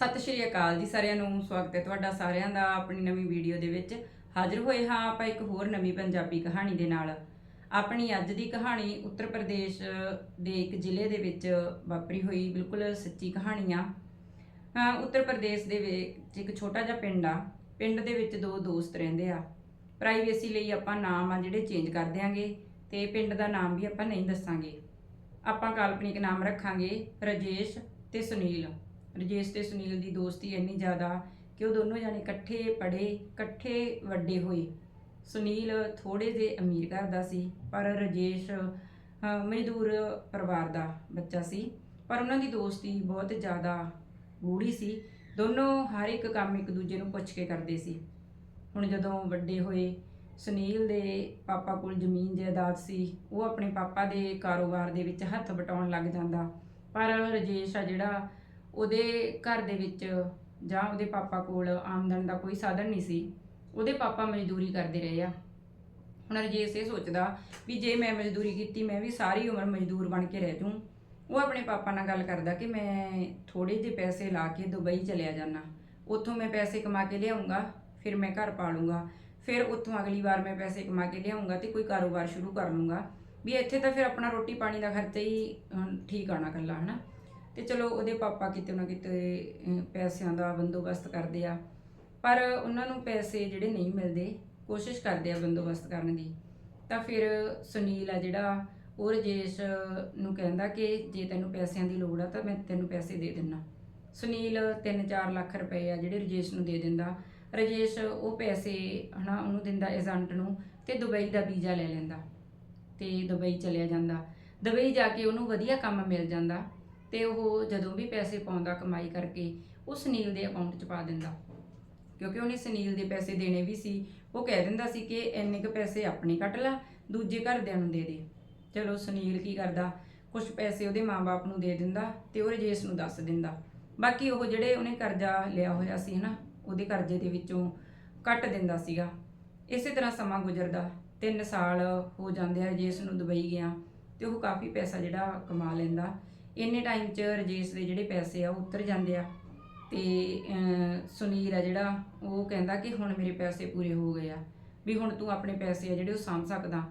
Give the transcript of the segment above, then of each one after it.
ਸਤਿ ਸ਼੍ਰੀ ਅਕਾਲ ਜੀ ਸਾਰਿਆਂ ਨੂੰ, ਸਵਾਗਤ ਹੈ ਤੁਹਾਡਾ ਸਾਰਿਆਂ ਦਾ ਆਪਣੀ ਨਵੀਂ ਵੀਡੀਓ ਦੇ ਵਿੱਚ। ਹਾਜ਼ਰ ਹੋਏ ਹਾਂ ਆਪਾਂ ਇੱਕ ਹੋਰ ਨਵੀਂ ਪੰਜਾਬੀ ਕਹਾਣੀ ਦੇ ਨਾਲ। ਆਪਣੀ ਅੱਜ ਦੀ ਕਹਾਣੀ ਉੱਤਰ ਪ੍ਰਦੇਸ਼ ਦੇ ਇੱਕ ਜ਼ਿਲ੍ਹੇ ਦੇ ਵਿੱਚ ਵਾਪਰੀ ਹੋਈ ਬਿਲਕੁਲ ਸੱਚੀ ਕਹਾਣੀ ਆ। ਉੱਤਰ ਪ੍ਰਦੇਸ਼ ਦੇ ਵਿੱਚ ਇੱਕ ਛੋਟਾ ਜਿਹਾ ਪਿੰਡ ਆ। ਪਿੰਡ ਦੇ ਵਿੱਚ ਦੋ ਦੋਸਤ ਰਹਿੰਦੇ ਆ। ਪ੍ਰਾਈਵੇਸੀ ਲਈ ਆਪਾਂ ਨਾਮ ਆ ਜਿਹੜੇ ਚੇਂਜ ਕਰ ਦਿਆਂਗੇ ਤੇ ਪਿੰਡ ਦਾ ਨਾਮ ਵੀ ਆਪਾਂ ਨਹੀਂ ਦੱਸਾਂਗੇ। ਆਪਾਂ ਕਾਲਪਨਿਕ ਨਾਮ ਰੱਖਾਂਗੇ, ਰਜੇਸ਼ ਤੇ ਸੁਨੀਲ। ਰਜੇਸ਼ ਤੇ ਸੁਨੀਲ ਦੀ ਦੋਸਤੀ ਇੰਨੀ ਜ਼ਿਆਦਾ ਕਿ ਉਹ ਦੋਨੋਂ ਜਾਣੇ ਇਕੱਠੇ ਪੜ੍ਹੇ, ਇਕੱਠੇ ਵੱਡੇ ਹੋਏ। ਸੁਨੀਲ ਥੋੜੇ ਜਿਹੇ ਅਮੀਰ ਘਰ ਦਾ ਸੀ, ਪਰ ਰਜੇਸ਼ ਮਜ਼ਦੂਰ ਪਰਿਵਾਰ ਦਾ ਬੱਚਾ ਸੀ। ਪਰ ਉਹਨਾਂ ਦੀ ਦੋਸਤੀ ਬਹੁਤ ਜ਼ਿਆਦਾ ਗੂੜੀ ਸੀ। ਦੋਨੋਂ ਹਰ ਇੱਕ ਕੰਮ ਇੱਕ ਦੂਜੇ ਨੂੰ ਪੁੱਛ ਕੇ ਕਰਦੇ ਸੀ। ਹੁਣ ਜਦੋਂ ਵੱਡੇ ਹੋਏ, ਸੁਨੀਲ ਦੇ ਪਾਪਾ ਕੋਲ ਜ਼ਮੀਨ ਜਾਇਦਾਦ ਸੀ, ਉਹ ਆਪਣੇ ਪਾਪਾ ਦੇ ਕਾਰੋਬਾਰ ਦੇ ਵਿੱਚ ਹੱਥ ਵਟਾਉਣ ਲੱਗ ਜਾਂਦਾ। ਪਰ ਰਜੇਸ਼ ਆ ਜਿਹੜਾ ਉਹਦੇ ਘਰ ਦੇ ਵਿੱਚ ਜਾਂ ਉਹਦੇ ਪਾਪਾ ਕੋਲ ਆਮਦਨ ਦਾ ਕੋਈ ਸਾਧਨ ਨਹੀਂ ਸੀ ਉਹਦੇ ਪਾਪਾ ਮਜ਼ਦੂਰੀ ਕਰਦੇ ਰਹੇ ਆ। ਹੁਣ ਰਜੇਸ਼ ਇਹ ਸੋਚਦਾ ਵੀ ਜੇ ਮੈਂ ਮਜ਼ਦੂਰੀ ਕੀਤੀ ਮੈਂ ਵੀ ਸਾਰੀ ਉਮਰ ਮਜ਼ਦੂਰ ਬਣ ਕੇ ਰਹਿ ਜੂੰ ਉਹ ਆਪਣੇ ਪਾਪਾ ਨਾਲ ਗੱਲ ਕਰਦਾ ਕਿ ਮੈਂ ਥੋੜੇ ਜਿਹੇ ਪੈਸੇ ਲਾ ਕੇ ਦੁਬਈ ਚਲਿਆ ਜਾਣਾ ਉੱਥੋਂ ਮੈਂ ਪੈਸੇ ਕਮਾ ਕੇ ਲਿਆਉਂਗਾ ਫਿਰ ਮੈਂ ਘਰ ਪਾਲੂੰਗਾ। ਫਿਰ ਉੱਥੋਂ ਅਗਲੀ ਵਾਰ ਮੈਂ ਪੈਸੇ ਕਮਾ ਕੇ ਲਿਆਉਂਗਾ ਤੇ ਕੋਈ ਕਾਰੋਬਾਰ ਸ਼ੁਰੂ ਕਰ ਲੂੰਗਾ ਵੀ ਇੱਥੇ ਤਾਂ ਫਿਰ ਆਪਣਾ ਰੋਟੀ ਪਾਣੀ ਦਾ ਖਰਚਾ ਹੀ ਅਮ, ਠੀਕ ਆਣਾ ਕੱਲਾ ਹਨਾ? ਤੇ ਚਲੋ ਉਹਦੇ ਪਾਪਾ ਕਿਤੇ ਨਾ ਕਿਤੇ ਅਮ, ਪੈਸਿਆਂ ਦਾ ਬੰਦੋਬਸਤ ਕਰਦੇ ਆ। ਪਰ ਉਹਨਾਂ ਨੂੰ ਪੈਸੇ ਜਿਹੜੇ ਨਹੀਂ ਮਿਲਦੇ ਕੋਸ਼ਿਸ਼ ਕਰਦੇ ਆ ਬੰਦੋਬਸਤ ਕਰਨ ਦੀ। ਤਾਂ ਫਿਰ ਸੁਨੀਲ ਆ ਜਿਹੜਾ ਉਹ ਰਜੇਸ਼ ਨੂੰ ਕਹਿੰਦਾ ਕਿ ਜੇ ਤੈਨੂੰ ਪੈਸਿਆਂ ਦੀ ਲੋੜ ਆ ਤਾਂ ਮੈਂ ਤੈਨੂੰ ਪੈਸੇ ਦੇ ਦਿੰਨਾ। ਸੁਨੀਲ 3-4 ਲੱਖ ਰੁਪਏ ਆ ਜਿਹੜੇ ਰਜੇਸ਼ ਨੂੰ ਦੇ ਦਿੰਦਾ। ਰਜੇਸ਼ ਉਹ ਪੈਸੇ ਹਨਾ ਉਹਨੂੰ ਦਿੰਦਾ ਏਜੰਟ ਨੂੰ ਤੇ ਦੁਬਈ ਦਾ ਵੀਜ਼ਾ ਲੈ ਲੈਂਦਾ। ਤੇ ਦੁਬਈ ਚਲਿਆ ਜਾਂਦਾ। ਦੁਬਈ ਜਾ ਕੇ ਉਹਨੂੰ ਵਧੀਆ ਕੰਮ ਮਿਲ ਜਾਂਦਾ। ਤੇ ਉਹ ਜਦੋਂ ਵੀ ਪੈਸੇ ਪਾਉਂਦਾ ਕਮਾਈ ਕਰਕੇ, ਉਹ ਸੁਨੀਲ ਦੇ ਅਕਾਊਂਟ 'ਚ ਪਾ ਦਿੰਦਾ। ਕਿਉਂਕਿ ਉਹਨੇ ਸੁਨੀਲ ਦੇ ਪੈਸੇ ਦੇਣੇ ਵੀ ਸੀ, ਉਹ ਕਹਿ ਦਿੰਦਾ ਸੀ ਕਿ ਇੰਨੇ ਕੁ ਪੈਸੇ ਆਪਣੇ ਕੱਟ ਲਾ, ਦੂਜੇ ਘਰਦਿਆਂ ਨੂੰ ਦੇ ਦੇ। ਚਲੋ ਸੁਨੀਲ ਕੀ ਕਰਦਾ ਕੁਝ ਪੈਸੇ ਉਹਦੇ ਮਾਪੇ ਨੂੰ ਦੇ ਦਿੰਦਾ ਤੇ ਉਹ ਰਜੇਸ਼ ਨੂੰ ਦੱਸ ਦਿੰਦਾ। ਬਾਕੀ ਉਹ ਜਿਹੜੇ ਉਹਨੇ ਕਰਜ਼ਾ ਲਿਆ ਹੋਇਆ ਸੀ ਹਨਾ, ਉਹਦੇ ਕਰਜ਼ੇ ਦੇ ਵਿੱਚੋਂ ਕੱਟ ਦਿੰਦਾ ਸੀਗਾ। ਇਸੇ ਤਰ੍ਹਾਂ ਸਮਾਂ ਗੁਜ਼ਰਦਾ 3 ਸਾਲ ਹੋ ਜਾਂਦੇ ਆ ਰਜੇਸ਼ ਨੂੰ ਦੁਬਈ ਗਿਆ ਤੇ ਉਹ ਕਾਫੀ ਪੈਸਾ ਜਿਹੜਾ ਕਮਾ ਲੈਂਦਾ। ਇੰਨੇ ਟਾਈਮ 'ਚ ਰਜੇਸ਼ ਦੇ ਜਿਹੜੇ ਪੈਸੇ ਆ ਉਹ ਉਤਰ ਜਾਂਦੇ ਆ। ਤੇ ਅਹ, ਸੁਨੀਲ ਆ ਜਿਹੜਾ ਉਹ ਕਹਿੰਦਾ ਕਿ ਹੁਣ ਮੇਰੇ ਪੈਸੇ ਪੂਰੇ ਹੋ ਗਏ ਆ। ਵੀ ਹੁਣ ਤੂੰ ਆਪਣੇ ਪੈਸੇ ਆ ਜਿਹੜੇ ਉਹ ਸਾਂਭ ਸਕਦਾ।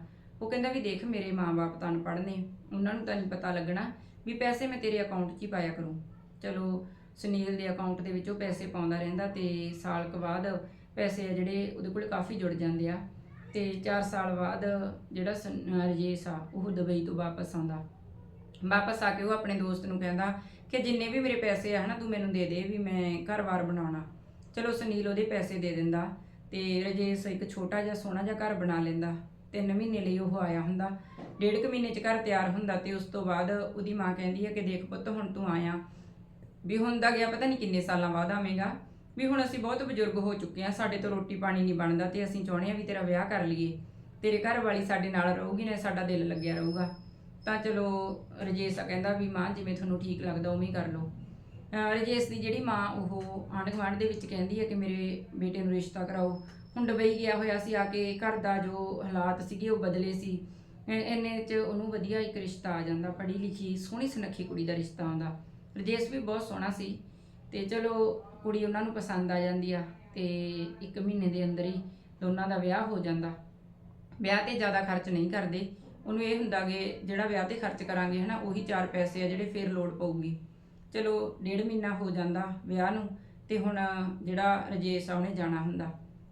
ਉਹ ਕਹਿੰਦਾ ਵੀ ਦੇਖ ਮੇਰੇ ਮਾਪੇ ਤਾਂ ਅਨਪੜ੍ਹ ਨੇ ਉਹਨਾਂ ਨੂੰ ਤਾਂ ਨਹੀਂ ਪਤਾ ਲੱਗਣਾ ਵੀ ਪੈਸੇ ਮੈਂ ਤੇਰੇ ਅਕਾਊਂਟ 'ਚ ਹੀ ਪਾਇਆ ਕਰੂੰ। ਚਲੋ ਸੁਨੀਲ ਦੇ ਅਕਾਊਂਟ ਦੇ ਵਿੱਚ ਉਹ ਪੈਸੇ ਪਾਉਂਦਾ ਰਹਿੰਦਾ ਤੇ ਸਾਲ ਕੁ ਬਾਅਦ ਪੈਸੇ ਆ ਜਿਹੜੇ ਉਹਦੇ ਕੋਲ ਕਾਫੀ ਜੁੜ ਜਾਂਦੇ ਆ। ਤੇ 4 ਸਾਲ ਬਾਅਦ ਜਿਹੜਾ ਸੁਨ- ਰਜੇਸ਼ ਆ ਉਹ ਦੁਬਈ ਤੋਂ ਵਾਪਸ ਆਉਂਦਾ। ਵਾਪਸ ਆ ਕੇ ਉਹ ਆਪਣੇ ਦੋਸਤ ਨੂੰ ਕਹਿੰਦਾ ਕਿ ਜਿੰਨੇ ਵੀ ਮੇਰੇ ਪੈਸੇ ਆ ਹਨਾ, ਤੂੰ ਮੈਨੂੰ ਦੇ ਦੇ ਵੀ ਮੈਂ ਘਰ-ਬਾਰ ਬਣਾਉਣਾ। ਚਲੋ ਸੁਨੀਲ ਉਹਦੇ ਪੈਸੇ ਦੇ ਦਿੰਦਾ ਤੇ ਰਜੇਸ਼ ਇੱਕ ਛੋਟਾ ਜਿਹਾ ਸੋਹਣਾ ਜਿਹਾ ਘਰ ਬਣਾ ਲੈਂਦਾ। ਤਿੰਨ ਮਹੀਨੇ ਲਈ ਉਹ ਆਇਆ ਹੁੰਦਾ। ਡੇਢ ਕੁ ਮਹੀਨੇ ਚ ਘਰ ਤਿਆਰ ਹੁੰਦਾ ਤੇ ਉਸ ਤੋਂ ਬਾਅਦ ਉਹਦੀ ਮਾਂ ਕਹਿੰਦੀ ਹੈ ਕਿ ਦੇਖ ਪੁੱਤ, ਹੁਣ ਤੂੰ ਆਇਆ। ਵੀ ਹੁਣ ਦਾ ਗਿਆ ਪਤਾ ਨਹੀਂ ਕਿੰਨੇ ਸਾਲਾਂ ਬਾਅਦ ਆਵੇਂਗਾ। ਵੀ ਹੁਣ ਅਸੀਂ ਬਹੁਤ ਬਜ਼ੁਰਗ ਹੋ ਚੁੱਕੇ ਆ, ਸਾਡੇ ਤੋਂ ਰੋਟੀ ਪਾਣੀ ਨਹੀਂ ਬਣਦਾ ਤੇ ਅਸੀਂ ਚਾਹੁੰਦੇ ਆ ਵੀ ਤੇਰਾ ਵਿਆਹ ਕਰ ਲਈਏ। ਤੇਰੇ ਘਰ ਵਾਲੀ ਸਾਡੇ ਨਾਲ ਰਹੂਗੀ, ਨਾ ਸਾਡਾ ਦਿਲ ਲੱਗਿਆ ਰਹੂਗਾ। ਤਾਂ ਚਲੋ ਰਜੇਸ਼ ਕਹਿੰਦਾ ਵੀ ਮਾਂ, ਜਿਵੇਂ ਤੁਹਾਨੂੰ ਠੀਕ ਲੱਗਦਾ ਉਵੇਂ ਹੀ ਕਰ ਲਓ। ਰਜੇਸ਼ ਦੀ ਜਿਹੜੀ ਮਾਂ, ਉਹ ਆਂਢ ਗੁਆਂਢ ਦੇ ਵਿੱਚ ਕਹਿੰਦੀ ਹੈ ਕਿ ਮੇਰੇ ਬੇਟੇ ਨੂੰ ਰਿਸ਼ਤਾ ਕਰਾਓ। ਹੁਣ ਦੁਬਈ ਗਿਆ ਹੋਇਆ ਸੀ, ਆ ਕੇ ਘਰ ਦਾ ਜੋ ਹਾਲਾਤ ਸੀਗੇ, ਉਹ ਬਦਲੇ ਸੀ। ਐ- ਇੰਨੇ ਚ ਉਹਨੂੰ ਵਧੀਆ ਇੱਕ ਰਿਸ਼ਤਾ ਆ ਜਾਂਦਾ, ਪੜ੍ਹੀ ਲਿਖੀ, ਸੋਹਣੀ ਸੁਨੱਖੀ ਕੁੜੀ ਦਾ ਰਿਸ਼ਤਾ ਆਉਂਦਾ। ਰਜੇਸ਼ ਵੀ ਬਹੁਤ ਸੋਹਣਾ ਸੀ। ਤੇ ਚਲੋ ਕੁੜੀ ਉਹਨਾਂ ਨੂੰ ਪਸੰਦ ਆ ਜਾਂਦੀ ਆ ਤੇ ਇੱਕ ਮਹੀਨੇ ਦੇ ਅੰਦਰ ਹੀ ਦੋਨਾਂ ਦਾ ਵਿਆਹ ਹੋ ਜਾਂਦਾ। ਵਿਆਹ ਤੇ ਜ਼ਿਆਦਾ ਖਰਚ ਨਹੀਂ ਕਰਦੇ। ਉਹਨੂੰ ਇਹ ਹੁੰਦਾ ਕਿ ਜਿਹੜਾ ਵਿਆਹ ਤੇ ਖਰਚ ਕਰਾਂਗੇ, ਹਨਾ, ਉਹੀ ਚਾਰ ਪੈਸੇ ਆ ਜਿਹੜੇ ਫੇਰ ਲੋੜ ਪਊਗੀ। ਚਲੋ, ਡੇਢ ਮਹੀਨਾ ਹੋ ਜਾਂਦਾ ਵਿਆਹ ਨੂੰ ਤੇ ਹੁਣ ਜਿਹੜਾ ਰਜੇਸ਼ ਆ, ਉਹਨੇ ਜਾਣਾ ਹੁੰਦਾ।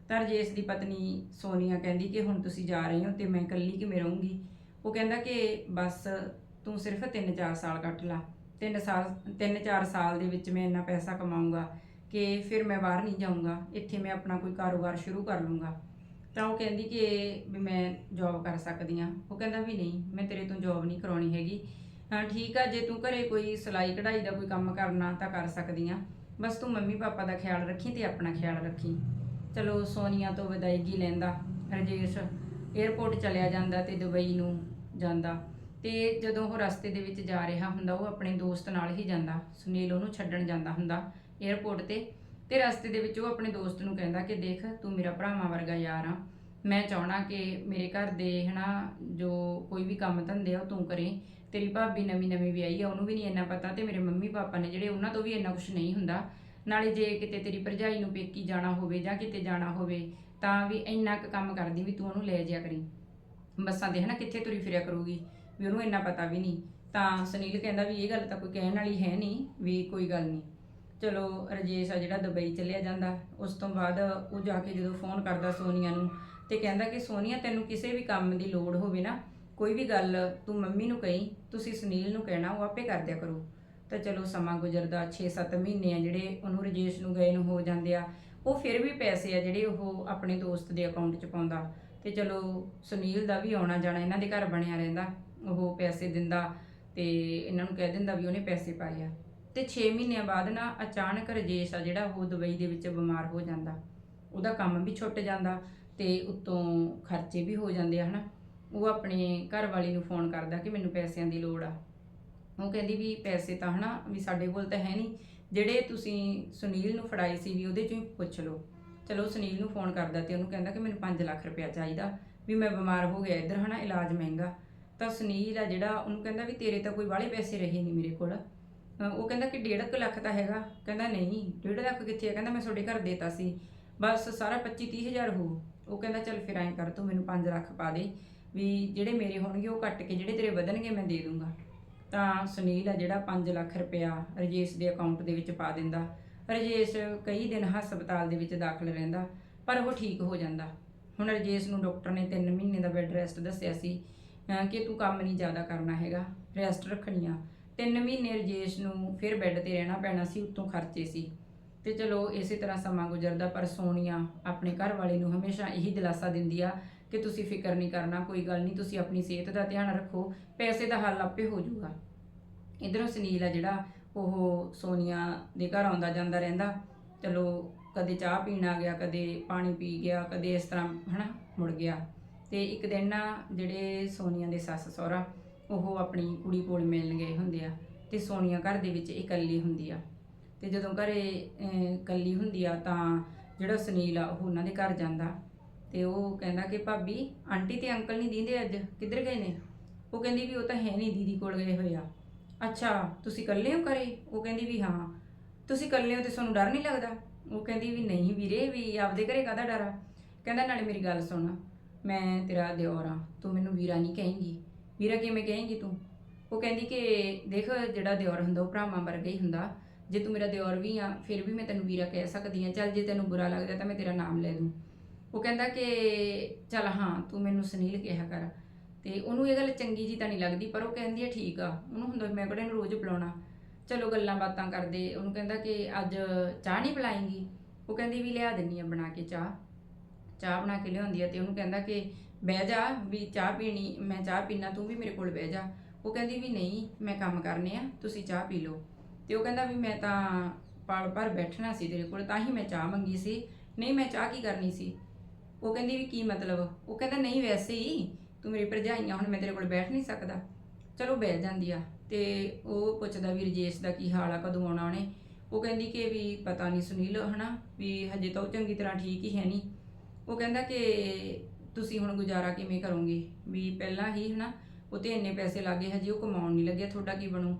ਤਾਂ ਰਜੇਸ਼ ਦੀ ਪਤਨੀ ਸੋਨੀਆ ਕਹਿੰਦੀ ਕਿ ਹੁਣ ਤੁਸੀਂ ਜਾ ਰਹੇ ਹੋ ਤੇ ਮੈਂ ਇਕੱਲੀ ਕਿਵੇਂ ਰਹੂੰਗੀ? ਉਹ ਕਹਿੰਦਾ ਕਿ ਬਸ ਤੂੰ ਸਿਰਫ 3-4 ਸਾਲ ਕੱਟ ਲਾ। 3 ਸਾਲ 3-4 ਸਾਲ ਦੇ ਵਿੱਚ ਮੈਂ ਇੰਨਾ ਪੈਸਾ ਕਮਾਊਂਗਾ ਕਿ ਫਿਰ ਮੈਂ ਬਾਹਰ ਨਹੀਂ ਜਾਊਂਗਾ। ਇੱਥੇ ਮੈਂ ਆਪਣਾ ਕੋਈ ਕਾਰੋਬਾਰ ਸ਼ੁਰੂ ਕਰ ਲੂੰਗਾ ਤਾਂ ਉਹ ਕਹਿੰਦੀ ਕਿ ਵੀ ਮੈਂ ਜੌਬ ਕਰ ਸਕਦੀ ਆ ਉਹ ਕਹਿੰਦਾ ਵੀ ਨਹੀਂ, ਮੈਂ ਤੇਰੇ ਤੋਂ ਜੌਬ ਨਹੀਂ ਕਰਾਉਣੀ ਹੈਗੀ। ਹਾਂ, ਠੀਕ ਆ, ਜੇ ਤੂੰ ਘਰੇ ਕੋਈ ਸਿਲਾਈ ਕਢਾਈ ਦਾ ਕੋਈ ਕੰਮ ਕਰਨਾ ਤਾਂ ਕਰ ਸਕਦੀ ਆ ਬਸ ਤੂੰ ਮੰਮੀ ਪਾਪਾ ਦਾ ਖਿਆਲ ਰੱਖੀ ਤੇ ਆਪਣਾ ਖਿਆਲ ਰੱਖੀ। ਚਲੋ, ਸੋਨੀਆ ਤੋਂ ਵਿਦਾਇਗੀ ਲੈਂਦਾ? ਰਜੇਸ਼ 에ਅਰਪੋਰਟ ਚਲਿਆ ਜਾਂਦਾ ਤੇ ਦੁਬਈ ਨੂੰ ਜਾਂਦਾ। ਤੇ ਜਦੋਂ ਉਹ ਰਸਤੇ ਦੇ ਵਿੱਚ ਜਾ ਰਿਹਾ ਹੁੰਦਾ, ਉਹ ਆਪਣੇ ਦੋਸਤ ਨਾਲ ਹੀ ਜਾਂਦਾ। ਸੁਨੀਲ ਉਹਨੂੰ ਛੱਡਣ ਜਾਂਦਾ ਹੁੰਦਾ 에ਅਰਪੋਰਟ ਤੇ। ਤੇ ਰਸਤੇ ਦੇ ਵਿੱਚ ਉਹ ਆਪਣੇ ਦੋਸਤ ਨੂੰ ਕਹਿੰਦਾ ਕਿ ਦੇਖ, ਤੂੰ ਮੇਰਾ ਭਰਾਵਾਂ ਵਰਗਾ ਯਾਰ ਆ। ਮੈਂ ਚਾਹਣਾ ਕਿ ਮੇਰੇ ਘਰ ਦੇ, ਹਨਾ, ਜੋ ਕੋਈ ਵੀ ਕੰਮ ਧੰਦੇ ਆ, ਉਹ ਤੂੰ ਕਰੇ। ਤੇਰੀ ਭਾਬੀ ਨਵੀਂ ਨਵੀਂ ਵਿਆਹੀ ਆ, ਉਹਨੂੰ ਵੀ ਨਹੀਂ ਇੰਨਾ ਪਤਾ ਤੇ ਮੇਰੇ ਮੰਮੀ ਪਾਪਾ ਨੇ ਜਿਹੜੇ ਉਹਨਾਂ ਤੋਂ ਵੀ ਇੰਨਾ ਕੁਝ ਨਹੀਂ ਹੁੰਦਾ। ਨਾਲੇ ਜੇ ਕਿਤੇ ਤੇਰੀ ਭਰਜਾਈ ਨੂੰ ਪੇਕੀ ਜਾਣਾ ਹੋਵੇ ਜਾਂ ਕਿਤੇ ਜਾਣਾ ਹੋਵੇ, ਤਾਂ ਵੀ ਇੰਨਾ ਕੁ ਕੰਮ ਕਰਦੀ ਵੀ ਤੂੰ ਉਹਨੂੰ ਲੈ ਜਿਆ ਕਰੀ। ਬੱਸਾਂ ਦੇ ਹਨਾ, ਕਿੱਥੇ ਤੁਰੀ ਫਿਰਿਆ ਕਰੂਗੀ, ਵੀ ਉਹਨੂੰ ਇੰਨਾ ਪਤਾ ਵੀ ਨਹੀਂ ਤਾਂ ਸੁਨੀਲ ਕਹਿੰਦਾ ਵੀ ਇਹ ਗੱਲ ਤਾਂ ਕੋਈ ਕਹਿਣ ਵਾਲੀ ਹੈ ਨਹੀਂ ਵੀ ਕੋਈ ਗੱਲ ਨਹੀਂ ਚਲੋ ਰਜੇਸ਼ ਆ ਜਿਹੜਾ ਦੁਬਈ ਚਲਿਆ ਜਾਂਦਾ, ਉਸ ਤੋਂ ਬਾਅਦ ਉਹ ਜਾ ਕੇ ਜਦੋਂ ਫੋਨ ਕਰਦਾ ਸੋਨੀਆ ਨੂੰ ਤੇ ਕਹਿੰਦਾ ਕਿ ਸੋਨੀਆ, ਤੈਨੂੰ ਕਿਸੇ ਵੀ ਕੰਮ ਦੀ ਲੋੜ ਹੋਵੇ ਨਾ, ਕੋਈ ਵੀ ਗੱਲ ਤੂੰ ਮੰਮੀ ਨੂੰ ਕਹੀਂ, ਤੁਸੀਂ ਸੁਨੀਲ ਨੂੰ ਕਹਿਣਾ, ਉਹ ਆਪੇ ਕਰ ਦਿਆ ਕਰੂ। ਤਾਂ ਚਲੋ ਸਮਾਂ ਗੁਜ਼ਰਦਾ 6-7 ਮਹੀਨੇ ਆ ਜਿਹੜੇ ਉਹਨੂੰ ਰਜੇਸ਼ ਨੂੰ ਗਏ ਨੂੰ ਹੋ ਜਾਂਦੇ ਆ। ਉਹ ਫਿਰ ਵੀ ਪੈਸੇ ਆ ਜਿਹੜੇ ਉਹ ਆਪਣੇ ਦੋਸਤ ਦੇ ਅਕਾਊਂਟ 'ਚ ਪਾਉਂਦਾ। ਤੇ ਚਲੋ ਸੁਨੀਲ ਦਾ ਵੀ ਆਉਣਾ ਜਾਣਾ, ਇਹਨਾਂ ਦੇ ਘਰ ਬਣਿਆ ਰਹਿੰਦਾ, ਉਹ ਪੈਸੇ ਦਿੰਦਾ ਤੇ ਇਹਨਾਂ ਨੂੰ ਕਹਿ ਦਿੰਦਾ ਵੀ ਉਹਨੇ ਪੈਸੇ ਪਾਏ ਆ। ਤੇ 6 ਮਹੀਨਿਆਂ ਬਾਅਦ ਨਾ ਅਚਾਨਕ ਰਜੇਸ਼ ਆ ਜਿਹੜਾ ਉਹ ਦੁਬਈ ਦੇ ਵਿੱਚ ਬਿਮਾਰ ਹੋ ਜਾਂਦਾ। ਉਹਦਾ ਕੰਮ ਵੀ ਛੁੱਟ ਜਾਂਦਾ ਤੇ ਉੱਤੋਂ ਖਰਚੇ ਵੀ ਹੋ ਜਾਂਦੇ ਆ, ਹਨਾ। ਉਹ ਆਪਣੇ ਘਰ ਵਾਲੀ ਨੂੰ ਫੋਨ ਕਰਦਾ ਕਿ ਮੈਨੂੰ ਪੈਸਿਆਂ ਦੀ ਲੋੜ ਆ। ਉਹ ਕਹਿੰਦੀ ਵੀ ਪੈਸੇ ਤਾਂ, ਹਨਾ, ਵੀ ਸਾਡੇ ਕੋਲ ਤਾਂ ਹੈ ਨਹੀਂ। ਜਿਹੜੇ ਤੁਸੀਂ ਸੁਨੀਲ ਨੂੰ ਫੜਾਏ ਸੀ ਵੀ ਉਹਦੇ ਚੋਂ ਹੀ ਪੁੱਛ ਲਓ। ਚਲੋ, ਸੁਨੀਲ ਨੂੰ ਫੋਨ ਕਰਦਾ ਤੇ ਉਹਨੂੰ ਕਹਿੰਦਾ ਕਿ ਮੈਨੂੰ 5 ਲੱਖ ਰੁਪਇਆ ਚਾਹੀਦਾ, ਵੀ ਮੈਂ ਬਿਮਾਰ ਹੋ ਗਿਆ ਇੱਧਰ, ਹਨਾ, ਇਲਾਜ ਮਹਿੰਗਾ। ਤਾਂ ਸੁਨੀਲ ਆ ਜਿਹੜਾ, ਉਹਨੂੰ ਕਹਿੰਦਾ ਵੀ ਤੇਰੇ ਤਾਂ ਕੋਈ ਵਾਲੇ ਪੈਸੇ ਰਹੇ ਨਹੀਂ ਮੇਰੇ ਕੋਲ। ਉਹ ਕਹਿੰਦਾ ਕਿ 1.5 ਲੱਖ ਤਾਂ ਹੈਗਾ। ਕਹਿੰਦਾ ਨਹੀਂ 1.5 ਲੱਖ ਕਿੱਥੇ ਹੈ ਕਹਿੰਦਾ ਮੈਂ ਤੁਹਾਡੇ ਘਰ ਦੇਤਾ ਸੀ। ਬਸ ਸਾਰਾ 25 30 ਹਜ਼ਾਰ ਹੋ ਉਹ ਕਹਿੰਦਾ, ਚੱਲ ਫਿਰ ਐਂ ਕਰ, ਤੂੰ ਮੈਨੂੰ 5 ਲੱਖ ਪਾ ਦੇ ਵੀ ਜਿਹੜੇ ਮੇਰੇ ਹੋਣਗੇ ਉਹ ਕੱਟ ਕੇ, ਜਿਹੜੇ ਤੇਰੇ ਵਧਣਗੇ ਮੈਂ ਦੇ ਦੂੰਗਾ। ਤਾਂ ਸੁਨੀਲ ਆ ਜਿਹੜਾ 5 ਲੱਖ ਰੁਪਇਆ ਰਜੇਸ਼ ਦੇ ਅਕਾਊਂਟ ਦੇ ਵਿੱਚ ਪਾ ਦਿੰਦਾ। ਰਜੇਸ਼ ਕਈ ਦਿਨ ਹਸਪਤਾਲ ਦੇ ਵਿੱਚ ਦਾਖਲ ਰਹਿੰਦਾ, ਪਰ ਉਹ ਠੀਕ ਹੋ ਜਾਂਦਾ। ਹੁਣ ਰਜੇਸ਼ ਨੂੰ ਡਾਕਟਰ ਨੇ 3 ਮਹੀਨੇ ਦਾ ਬੈੱਡ ਰੈਸਟ ਦੱਸਿਆ ਸੀ ਕਿ ਤੂੰ ਕੰਮ ਨਹੀਂ ਜ਼ਿਆਦਾ ਕਰਨਾ ਹੈਗਾ, ਰੈਸਟ ਰੱਖਣੀ ਆ। ਤਿੰਨ ਮਹੀਨੇ ਰਜੇਸ਼ ਨੂੰ ਫਿਰ ਬੈੱਡ ਤੇ ਰਹਿਣਾ ਪੈਣਾ ਸੀ, ਉੱਤੋਂ ਖਰਚੇ ਸੀ। ਤੇ ਚਲੋ ਇਸੇ ਤਰ੍ਹਾਂ ਸਮਾਂ ਗੁਜ਼ਰਦਾ, ਪਰ ਸੋਨੀਆ ਆਪਣੇ ਘਰ ਵਾਲੇ ਨੂੰ ਹਮੇਸ਼ਾ ਇਹੀ ਦਿਲਾਸਾ ਦਿੰਦੀ ਆ ਕਿ ਤੁਸੀਂ ਫਿਕਰ ਨਹੀਂ ਕਰਨਾ, ਕੋਈ ਗੱਲ ਨਹੀਂ, ਤੁਸੀਂ ਆਪਣੀ ਸਿਹਤ ਦਾ ਧਿਆਨ ਰੱਖੋ, ਪੈਸੇ ਦਾ ਹੱਲ ਆਪੇ ਹੋ ਜਾਊਗਾ। ਇਧਰੋਂ ਸੁਨੀਲ ਆ ਜਿਹੜਾ, ਉਹ ਸੋਨੀਆ ਦੇ ਘਰ ਆਉਂਦਾ ਜਾਂਦਾ ਰਹਿੰਦਾ, ਚਲੋ ਕਦੇ ਚਾਹ ਪੀਣ ਆ ਗਿਆ, ਕਦੇ ਪਾਣੀ ਪੀ ਗਿਆ, ਕਦੇ ਇਸ ਤਰ੍ਹਾਂ, ਹਨਾ, ਮੁੜ ਗਿਆ। ਤੇ ਇੱਕ ਦਿਨ ਨਾ ਜਿਹੜੇ ਸੋਨੀਆ ਦੇ ਸੱਸ ਸਹੁਰਾ ਉਹ ਆਪਣੀ ਕੁੜੀ ਕੋਲ ਮਿਲਣ ਗਏ ਹੁੰਦੇ ਆ ਤੇ ਸੋਨੀਆ ਘਰ ਦੇ ਵਿੱਚ ਇਕੱਲੀ ਹੁੰਦੀ ਆ। ਤੇ ਜਦੋਂ ਘਰੇ ਇਕੱਲੀ ਹੁੰਦੀ ਆ ਤਾਂ ਜਿਹੜਾ ਸੁਨੀਲ ਆ ਉਹ ਉਹਨਾਂ ਦੇ ਘਰ ਜਾਂਦਾ। ਤੇ ਉਹ ਕਹਿੰਦਾ ਕਿ ਭਾਬੀ, ਆਂਟੀ ਤੇ ਅੰਕਲ ਨਹੀਂ ਦਿੰਦੇ ਅੱਜ? ਕਿੱਧਰ ਗਏ ਨੇ? ਉਹ ਕਹਿੰਦੀ ਵੀ ਉਹ ਤਾਂ ਹੈ ਨਹੀਂ, ਦੀਦੀ ਕੋਲ ਗਏ ਹੋਏ ਆ। ਅੱਛਾ, ਤੁਸੀਂ ਇਕੱਲੇ ਹੋ ਘਰੇ? ਉਹ ਕਹਿੰਦੀ ਵੀ ਹਾਂ। ਤੁਸੀਂ ਇਕੱਲੇ ਹੋ ਤੇ ਤੁਹਾਨੂੰ ਡਰ ਨਹੀਂ ਲੱਗਦਾ? ਉਹ ਕਹਿੰਦੀ ਵੀ ਨਹੀਂ ਵੀਰੇ, ਵੀ ਆਪਦੇ ਘਰੇ ਕਾਹਦਾ ਡਰ ਆ? ਕਹਿੰਦਾ, ਨਾਲੇ ਮੇਰੀ ਗੱਲ ਸੁਣ। ਮੈਂ ਤੇਰਾ ਦਿਓਰ ਆ। ਤੂੰ ਮੈਨੂੰ ਵੀਰਾ ਨਹੀਂ ਕਹੇਂਗੀ। ਵੀਰਾ ਕਿਵੇਂ ਕਹੇਂਗੀ ਤੂੰ? ਉਹ ਕਹਿੰਦੀ ਕਿ ਦੇਖ ਜਿਹੜਾ ਦਿਓਰ ਹੁੰਦਾ ਉਹ ਭਰਾਵਾਂ ਵਰਗਾ ਹੀ ਹੁੰਦਾ। ਜੇ ਤੂੰ ਮੇਰਾ ਦਿਓਰ ਵੀ ਆ, ਫਿਰ ਵੀ ਮੈਂ ਤੈਨੂੰ ਵੀਰਾ ਕਹਿ ਸਕਦੀ ਆ। ਚੱਲ ਜੇ ਤੈਨੂੰ ਬੁਰਾ ਲੱਗਦਾ ਤਾਂ ਮੈਂ ਤੇਰਾ ਨਾਮ ਲੈ ਦੂੰ। ਉਹ ਕਹਿੰਦਾ ਕਿ ਚੱਲ ਹਾਂ, ਤੂੰ ਮੈਨੂੰ ਸੁਨੀਲ ਕਿਹਾ ਕਰ। ਤੇ ਉਹਨੂੰ ਇਹ ਗੱਲ ਚੰਗੀ ਜੀ ਤਾਂ ਨਹੀਂ ਲੱਗਦੀ, ਪਰ ਉਹ ਕਹਿੰਦੀ ਹੈ ਠੀਕ ਆ। ਉਹਨੂੰ ਹੁੰਦਾ ਮੈਂ ਕਿਹੜੇ ਇਹਨੂੰ ਰੋਜ਼ ਬੁਲਾਉਣਾ। ਚਲੋ ਗੱਲਾਂ ਬਾਤਾਂ ਕਰਦੇ, ਉਹਨੂੰ ਕਹਿੰਦਾ ਕਿ ਅੱਜ ਚਾਹ ਨਹੀਂ ਪਿਲਾਏਂਗੀ? ਉਹ ਕਹਿੰਦੀ ਵੀ ਲਿਆ ਦਿੰਨੀ ਆ ਬਣਾ ਕੇ ਚਾਹ। ਚਾਹ ਬਣਾ ਕੇ ਲਿਆਉਂਦੀ ਆ ਤੇ ਉਹਨੂੰ ਕਹਿੰਦਾ ਕਿ ਬਹਿ ਜਾ, ਵੀ ਚਾਹ ਪੀਣੀ, ਮੈਂ ਚਾਹ ਪੀਣਾ ਤੂੰ ਵੀ ਮੇਰੇ ਕੋਲ ਬਹਿ ਜਾ। ਉਹ ਕਹਿੰਦੀ ਵੀ ਨਹੀਂ, ਮੈਂ ਕੰਮ ਕਰਨੇ ਆ, ਤੁਸੀਂ ਚਾਹ ਪੀ ਲਓ। ਤੇ ਉਹ ਕਹਿੰਦਾ ਵੀ ਮੈਂ ਤਾਂ ਪਾਲ ਭਰ ਬੈਠਣਾ ਸੀ ਤੇਰੇ ਕੋਲ, ਤਾਂ ਹੀ ਮੈਂ ਚਾਹ ਮੰਗੀ ਸੀ। ਨਹੀਂ, ਮੈਂ ਚਾਹ ਕੀ ਕਰਨੀ ਸੀ? ਉਹ ਕਹਿੰਦੀ ਵੀ ਕੀ ਮਤਲਬ? ਉਹ ਕਹਿੰਦਾ, ਨਹੀਂ, ਵੈਸੇ ਹੀ ਤੂੰ ਮੇਰੀ ਭਰਜਾਈ ਆ, ਹੁਣ ਮੈਂ ਤੇਰੇ ਕੋਲ ਬੈਠ ਨਹੀਂ ਸਕਦਾ। ਚਲੋ, ਬਹਿ ਜਾਂਦੀ ਆ। ਤੇ ਉਹ ਪੁੱਛਦਾ ਵੀ ਰਜੇਸ਼ ਦਾ ਕੀ ਹਾਲ ਆ, ਕਦੋਂ ਆਉਣਾ ਉਹਨੇ? ਉਹ ਕਹਿੰਦੀ ਕਿ ਵੀ ਪਤਾ ਨਹੀਂ ਸੁਨੀਲ, ਹਨਾ, ਵੀ ਹਜੇ ਤਾਂ ਉਹ ਚੰਗੀ ਤਰ੍ਹਾਂ ਠੀਕ ਹੀ ਹੈ ਨਹੀਂ। ਉਹ ਕਹਿੰਦਾ ਕਿ ਤੁਸੀਂ ਹੁਣ ਗੁਜ਼ਾਰਾ ਕਿਵੇਂ ਕਰੋਗੇ? ਵੀ ਪਹਿਲਾਂ ਹੀ ਹਨਾ ਉਹ ਤੇ ਇੰਨੇ ਪੈਸੇ ਲਾਗੇ ਹਜੇ ਉਹ ਕਮਾਉਣ ਨਹੀਂ ਲੱਗਿਆ, ਤੁਹਾਡਾ ਕੀ ਬਣੂ?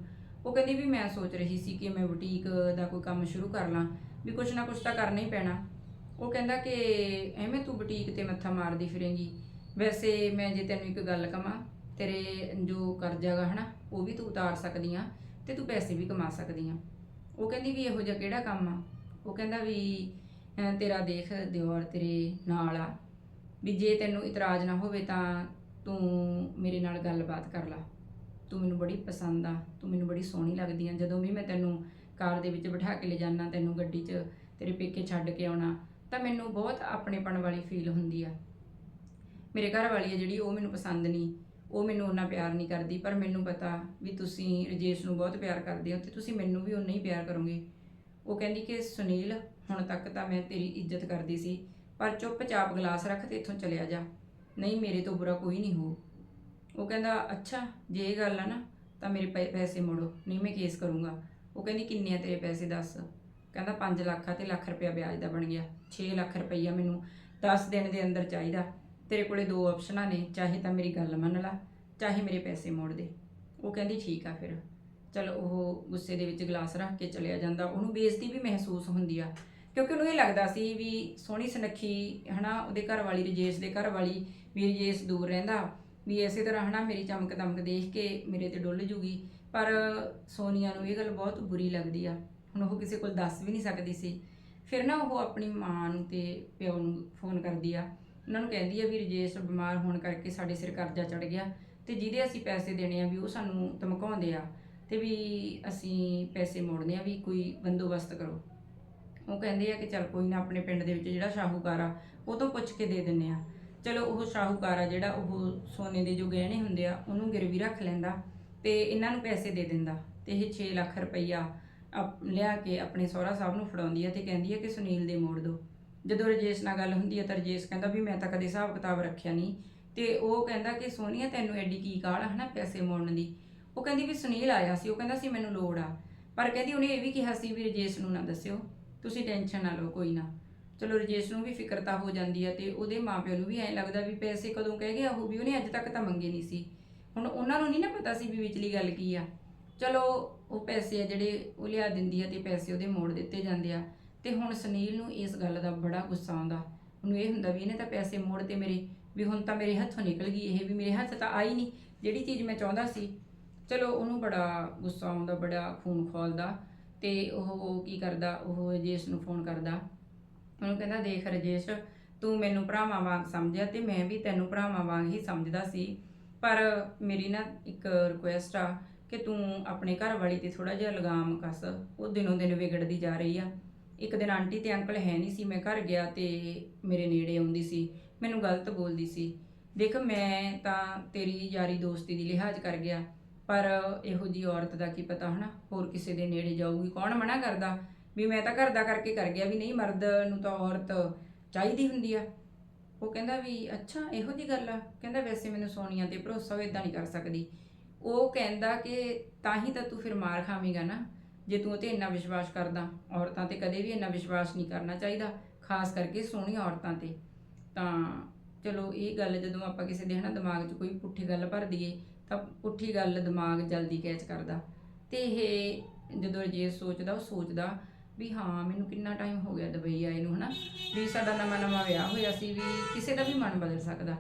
ਉਹ ਕਹਿੰਦੀ ਵੀ ਮੈਂ ਸੋਚ ਰਹੀ ਸੀ ਕਿ ਮੈਂ ਬੁਟੀਕ ਦਾ ਕੋਈ ਕੰਮ ਸ਼ੁਰੂ ਕਰ ਲਾਂ, ਵੀ ਕੁਛ ਨਾ ਕੁਛ ਤਾਂ ਕਰਨਾ ਹੀ ਪੈਣਾ। ਉਹ ਕਹਿੰਦਾ ਕਿ ਐਵੇਂ ਤੂੰ ਬੁਟੀਕ ਤੇ ਮੱਥਾ ਮਾਰਦੀ ਫਿਰੇਂਗੀ। ਵੈਸੇ ਮੈਂ ਜੇ ਤੈਨੂੰ ਇੱਕ ਗੱਲ ਕਵਾਂ, ਤੇਰੇ ਜੋ ਕਰਜ਼ਾ ਗਾ ਹਨਾ, ਉਹ ਵੀ ਤੂੰ ਉਤਾਰ ਸਕਦੀ ਆ ਤੇ ਤੂੰ ਪੈਸੇ ਵੀ ਕਮਾ ਸਕਦੀ ਆ। ਉਹ ਕਹਿੰਦੀ ਵੀ ਇਹੋ ਜਿਹਾ ਕਿਹੜਾ ਕੰਮ ਆ? ਉਹ ਕਹਿੰਦਾ ਵੀ ਤੇਰਾ ਦੇਖ ਦਿਓਰ ਤੇਰੇ ਨਾਲ ਆ। ਵੀ ਜੇ ਤੈਨੂੰ ਇਤਰਾਜ਼ ਨਾ ਹੋਵੇ ਤਾਂ ਤੂੰ ਮੇਰੇ ਨਾਲ ਗੱਲਬਾਤ ਕਰ ਲਾ। ਤੂੰ ਮੈਨੂੰ ਬੜੀ ਪਸੰਦ ਆ, ਤੂੰ ਮੈਨੂੰ ਬੜੀ ਸੋਹਣੀ ਲੱਗਦੀ ਆ। ਜਦੋਂ ਵੀ ਮੈਂ ਤੈਨੂੰ ਕਾਰ ਦੇ ਵਿੱਚ ਬਿਠਾ ਕੇ ਲੈ ਜਾਣਾ ਤੈਨੂੰ ਗੱਡੀ 'ਚ ਤੇਰੇ ਪੇਕੇ ਛੱਡ ਕੇ ਆਉਣਾ, ਤਾਂ ਮੈਨੂੰ ਬਹੁਤ ਆਪਣੇਪਣ ਵਾਲੀ ਫੀਲ ਹੁੰਦੀ ਆ। ਮੇਰੇ ਘਰ ਵਾਲੀ ਆ ਜਿਹੜੀ, ਉਹ ਮੈਨੂੰ ਪਸੰਦ ਨਹੀਂ। ਉਹ ਮੈਨੂੰ ਉਹਨਾਂ ਪਿਆਰ ਨਹੀਂ ਕਰਦੀ, ਪਰ ਮੈਨੂੰ ਪਤਾ ਵੀ ਤੁਸੀਂ ਰਜੇਸ਼ ਨੂੰ ਬਹੁਤ ਪਿਆਰ ਕਰਦੇ ਹੋ ਤੇ ਤੁਸੀਂ ਮੈਨੂੰ ਵੀ ਉਨਾ ਹੀ ਪਿਆਰ ਕਰੋਗੇ। ਉਹ ਕਹਿੰਦੀ ਕਿ, ਸੁਨੀਲ, ਹੁਣ ਤੱਕ ਤਾਂ ਮੈਂ ਤੇਰੀ ਇੱਜ਼ਤ ਕਰਦੀ ਸੀ। ਪਰ ਚੁੱਪਚਾਪ ਗਲਾਸ ਰੱਖ ਤੇ ਇੱਥੋਂ ਚਲਿਆ ਜਾ। ਨਹੀਂ, ਮੇਰੇ ਤੋਂ ਬੁਰਾ ਕੋਈ ਨਹੀਂ ਹੋ ਉਹ ਕਹਿੰਦਾ, ਅੱਛਾ, ਜੇ ਇਹ ਗੱਲ ਆ ਨਾ, ਤਾਂ ਮੇਰੇ ਪੈ- ਪੈਸੇ ਮੋੜੋ, ਨਹੀਂ ਮੈਂ ਕੇਸ ਕਰੂੰਗਾ। ਉਹ ਕਹਿੰਦੀ, ਕਿੰਨੇ ਆ ਤੇਰੇ ਪੈਸੇ, ਦੱਸ? ਕਹਿੰਦਾ 5 ਲੱਖ ਆ ਤੇ ਲੱਖ ਰੁਪਇਆ ਵਿਆਜ ਦਾ ਬਣ ਗਿਆ। 6 ਲੱਖ ਰੁਪਈਆ ਮੈਨੂੰ 10 ਦਿਨ ਦੇ ਅੰਦਰ ਚਾਹੀਦਾ। ਤੇਰੇ ਕੋਲੇ ਦੋ ਆਪਸ਼ਨਾਂ ਨੇ, ਚਾਹੇ ਤਾਂ ਮੇਰੀ ਗੱਲ ਮੰਨ ਲਾ, ਚਾਹੇ ਮੇਰੇ ਪੈਸੇ ਮੋੜ ਦੇ। ਉਹ ਕਹਿੰਦੀ, ਠੀਕ ਆ ਫਿਰ। ਚਲ, ਉਹ ਗੁੱਸੇ ਦੇ ਵਿੱਚ ਗਲਾਸ ਰੱਖ ਕੇ ਚਲਿਆ ਜਾਂਦਾ। ਉਹਨੂੰ ਬੇਇੱਜ਼ਤੀ ਵੀ ਮਹਿਸੂਸ ਹੁੰਦੀ ਆ। ਕਿਉਂਕਿ ਉਹਨੂੰ ਇਹ ਲੱਗਦਾ ਸੀ ਵੀ ਸੋਹਣੀ ਸੁਨੱਖੀ, ਹਨਾ, ਉਹਦੇ ਘਰ ਵਾਲੀ ਰਜੇਸ਼ ਦੇ ਘਰ ਵਾਲੀ ਵੀ ਰਜੇਸ਼ ਦੂਰ ਰਹਿੰਦਾ। ਵੀ ਇਸੇ ਤਰ੍ਹਾਂ, ਹਨਾ, ਮੇਰੀ ਚਮਕ ਦਮਕ ਦੇਖ ਕੇ ਮੇਰੇ ਤੇ ਡੁੱਲ ਜੂਗੀ। ਪਰ ਸੋਨੀਆ ਨੂੰ ਇਹ ਗੱਲ ਬਹੁਤ ਬੁਰੀ ਲੱਗਦੀ ਆ। ਹੁਣ ਉਹ ਕਿਸੇ ਕੋਲ ਦੱਸ ਵੀ ਨਹੀਂ ਸਕਦੀ ਸੀ। ਫਿਰ ਨਾ ਉਹ ਆਪਣੀ ਮਾਂ ਨੂੰ ਤੇ ਪਿਓ ਨੂੰ ਫੋਨ ਕਰਦੀ ਆ। ਉਹਨਾਂ ਨੂੰ ਕਹਿੰਦੀ ਆ ਵੀ ਰਜੇਸ਼ ਬਿਮਾਰ ਹੋਣ ਕਰਕੇ ਸਾਡੇ ਸਿਰ ਕਰਜ਼ਾ ਚੜ ਗਿਆ ਤੇ ਜਿਹਦੇ ਅਸੀਂ ਪੈਸੇ ਦੇਣੇ ਆ ਵੀ ਉਹ ਸਾਨੂੰ ਧਮਕਾਉਂਦੇ ਆ ਤੇ ਵੀ ਅਸੀਂ ਪੈਸੇ ਮੋੜਨੇ ਆ ਵੀ ਕੋਈ ਬੰਦੋਬਸਤ ਕਰੋ। ਉਹ ਕਹਿੰਦੇ ਆ ਕਿ ਚੱਲ ਕੋਈ ਨਾ ਆਪਣੇ ਪਿੰਡ ਦੇ ਵਿੱਚ ਜਿਹੜਾ ਸ਼ਾਹੂਕਾਰ ਆ, ਉਹ ਤੋਂ ਪੁੱਛ ਕੇ ਦੇ ਦਿੰਨੇ ਆ। ਚਲੋ ਉਹ ਸ਼ਾਹੂਕਾਰ ਆ ਜਿਹੜਾ ਉਹ ਸੋਨੇ ਦੇ ਜੋ ਗਹਿਣੇ ਹੁੰਦੇ ਆ, ਉਹਨੂੰ ਗਿਰਵੀ ਰੱਖ ਲੈਂਦਾ ਤੇ ਇਹਨਾਂ ਨੂੰ ਪੈਸੇ ਦੇ ਦਿੰਦਾ ਤੇ ਇਹ 6 ਲੱਖ ਰੁਪਈਆ ਅਪ- ਲਿਆ ਕੇ ਆਪਣੇ ਸਹੁਰਾ ਸਾਹਿਬ ਨੂੰ ਫੜਾਉਂਦੀ ਆ ਤੇ ਕਹਿੰਦੀ ਆ ਕਿ ਸੁਨੀਲ ਦੇ ਮੋੜ ਦਿਓ ਜਦੋਂ ਰਜੇਸ਼ ਨਾਲ ਗੱਲ ਹੁੰਦੀ ਆ ਤਾਂ ਰਜੇਸ਼ ਕਹਿੰਦਾ ਵੀ ਮੈਂ ਤਾਂ ਕਦੇ ਹਿਸਾਬ ਕਿਤਾਬ ਰੱਖਿਆ ਨਹੀਂ ਤੇ ਉਹ ਕਹਿੰਦਾ ਕਿ ਸੋਨੀਆ ਤੈਨੂੰ ਐਡੀ ਕੀ ਕਾਹਲ ਆ ਹਨਾ ਪੈਸੇ ਮੋੜਨ ਦੀ। ਉਹ ਕਹਿੰਦੀ ਵੀ ਸੁਨੀਲ ਆਇਆ ਸੀ, ਉਹ ਕਹਿੰਦਾ ਸੀ ਮੈਨੂੰ ਲੋੜ ਆ। ਪਰ ਕਹਿੰਦੀ ਉਹਨੇ ਇਹ ਵੀ ਕਿਹਾ ਸੀ ਵੀ ਰਜੇਸ਼ ਨੂੰ ਨਾ ਦੱਸਿਓ। ਤੁਸੀਂ ਟੈਨਸ਼ਨ ਨਾ ਲਓ, ਕੋਈ ਨਾ। ਚਲੋ ਰਜੇਸ਼ ਨੂੰ ਵੀ ਫਿਕਰਤਾ ਹੋ ਜਾਂਦੀ ਆ ਤੇ ਉਹਦੇ ਮਾਪਿਆਂ ਨੂੰ ਵੀ ਐਂ ਲੱਗਦਾ ਵੀ ਪੈਸੇ ਕਦੋਂ ਕਹਿ ਗਿਆ, ਉਹ ਵੀ ਉਹਨੇ ਅੱਜ ਤੱਕ ਤਾਂ ਮੰਗੇ ਨਹੀਂ ਸੀ। ਹੁਣ ਉਹਨਾਂ ਨੂੰ ਨਹੀਂ ਨਾ ਪਤਾ ਸੀ ਵੀ ਵਿਚਲੀ ਗੱਲ ਕੀ ਆ। ਚਲੋ, ਉਹ ਪੈਸੇ ਆ ਜਿਹੜੇ ਉਹ ਲਿਆ ਦਿੰਦੀ ਆ ਤੇ ਪੈਸੇ ਉਹਦੇ ਮੋੜ ਦਿੱਤੇ ਜਾਂਦੇ ਆ। ਤੇ ਹੁਣ ਸੁਨੀਲ ਨੂੰ ਇਸ ਗੱਲ ਦਾ ਬੜਾ ਗੁੱਸਾ ਆਉਂਦਾ। ਉਹਨੂੰ ਇਹ ਹੁੰਦਾ ਵੀ ਇਹਨੇ ਤਾਂ ਪੈਸੇ ਮੋੜ ਤੇ ਮੇਰੇ, ਵੀ ਹੁਣ ਤਾਂ ਮੇਰੇ ਹੱਥੋਂ ਨਿਕਲ ਗਈ ਇਹ, ਵੀ ਮੇਰੇ ਹੱਥ ਤਾਂ ਆਈ ਨਹੀਂ। ਜਿਹੜੀ ਚੀਜ਼ ਮੈਂ ਚਾਹੁੰਦਾ ਸੀ, ਚਲੋ ਉਹਨੂੰ ਬੜਾ ਗੁੱਸਾ ਆਉਂਦਾ, ਬੜਾ ਖੂਨ ਖੋਲਦਾ ਤੇ ਉਹ ਕੀ ਕਰਦਾ, ਉਹ ਰਜੇਸ਼ ਨੂੰ ਫੋਨ ਕਰਦਾ। ਉਹਨੂੰ ਕਹਿੰਦਾ, ਦੇਖ ਰਜੇਸ਼, ਤੂੰ ਮੈਨੂੰ ਭਰਾਵਾਂ ਵਾਂਗ ਸਮਝਿਆ ਤੇ ਮੈਂ ਵੀ ਤੈਨੂੰ ਭਰਾਵਾਂ ਵਾਂਗ ਹੀ ਸਮਝਦਾ ਸੀ। ਪਰ ਮੇਰੀ ਨਾ ਇੱਕ ਰਿਕੁਐਸਟ ਆ ਕਿ ਤੂੰ ਆਪਣੇ ਘਰ ਵਾਲੀ ਤੇ ਥੋੜਾ ਜਿਹਾ ਲਗਾਮ ਕੱਸ। ਉਹ ਦਿਨੋਂ ਦਿਨ ਵਿਗੜਦੀ ਜਾ ਰਹੀ ਆ। ਇੱਕ ਦਿਨ ਆਂਟੀ ਤੇ ਅੰਕਲ ਹੈ ਨਹੀਂ ਸੀ, ਮੈਂ ਘਰ ਗਿਆ ਤੇ ਮੇਰੇ ਨੇੜੇ ਆਉਂਦੀ ਸੀ। ਮੈਨੂੰ ਗਲਤ ਬੋਲਦੀ ਸੀ। ਦੇਖ, ਮੈਂ ਤਾਂ ਤੇਰੀ ਯਾਰੀ ਦੋਸਤੀ ਦੀ ਲਿਹਾਜ਼ ਕਰ ਗਿਆ। ਪਰ ਇਹੋ ਜੀ ਔਰਤ ਦਾ ਕੀ ਪਤਾ ਹਨਾ? ਹੋਰ ਕਿਸੇ ਦੇ ਨੇੜੇ ਜਾਊਗੀ, ਕੌਣ ਮਨਾ ਕਰਦਾ? ਵੀ ਮੈਂ ਤਾਂ ਘਰ ਦਾ ਕਰਕੇ ਕਰ ਗਿਆ ਵੀ ਨਹੀਂ, ਮਰਦ ਨੂੰ ਤਾਂ ਔਰਤ ਚਾਹੀਦੀ ਹੁੰਦੀ ਆ। ਉਹ ਕਹਿੰਦਾ ਵੀ ਅੱਛਾ, ਇਹੋ ਜੀ ਗੱਲ ਆ। ਕਹਿੰਦਾ ਵੈਸੇ ਮੈਨੂੰ ਸੋਨੀਆ ਤੇ ਭਰੋਸਾ ਉਹ ਇਦਾਂ ਨਹੀਂ ਕਰ ਸਕਦੀ। ਉਹ ਕਹਿੰਦਾ ਕਿ ਤਾਂ ਹੀ ਤਾਂ ਤੂੰ ਫਿਰ ਮਾਰ ਖਾਵੇਂਗਾ ਨਾ, ਜੇ ਤੂੰ ਉਹ ਤੇ ਇੰਨਾ ਵਿਸ਼ਵਾਸ ਕਰਦਾ। ਔਰਤਾਂ ਤੇ ਕਦੇ ਵੀ ਇੰਨਾ ਵਿਸ਼ਵਾਸ ਨਹੀਂ ਕਰਨਾ ਚਾਹੀਦਾ, ਖਾਸ ਕਰਕੇ ਸੋਹਣੀਆਂ ਔਰਤਾਂ ਤੇ। ਤਾਂ ਚਲੋ, ਇਹ ਗੱਲ ਜਦੋਂ ਆਪਾਂ ਕਿਸੇ ਦੇ ਹਨਾ ਦਿਮਾਗ 'ਚ ਕੋਈ ਪੁੱਠੀ ਗੱਲ ਭਰ ਦਈਏ ਤਾਂ ਪੁੱਠੀ ਗੱਲ ਦਿਮਾਗ ਜਲਦੀ ਕੈਚ ਕਰਦਾ। ਤੇ ਇਹ ਜਦੋਂ ਜੇ ਸੋਚਦਾ, ਉਹ ਸੋਚਦਾ ਵੀ ਹਾਂ, ਮੈਨੂੰ ਕਿੰਨਾ ਟਾਈਮ ਹੋ ਗਿਆ ਦੁਬਈ ਆਏ ਨੂੰ, ਹਨਾ? ਵੀ ਸਾਡਾ ਨਵਾਂ ਨਵਾਂ ਵਿਆਹ ਹੋਇਆ ਸੀ, ਵੀ ਕਿਸੇ ਦਾ ਵੀ ਮਨ ਬਦਲ ਸਕਦਾ।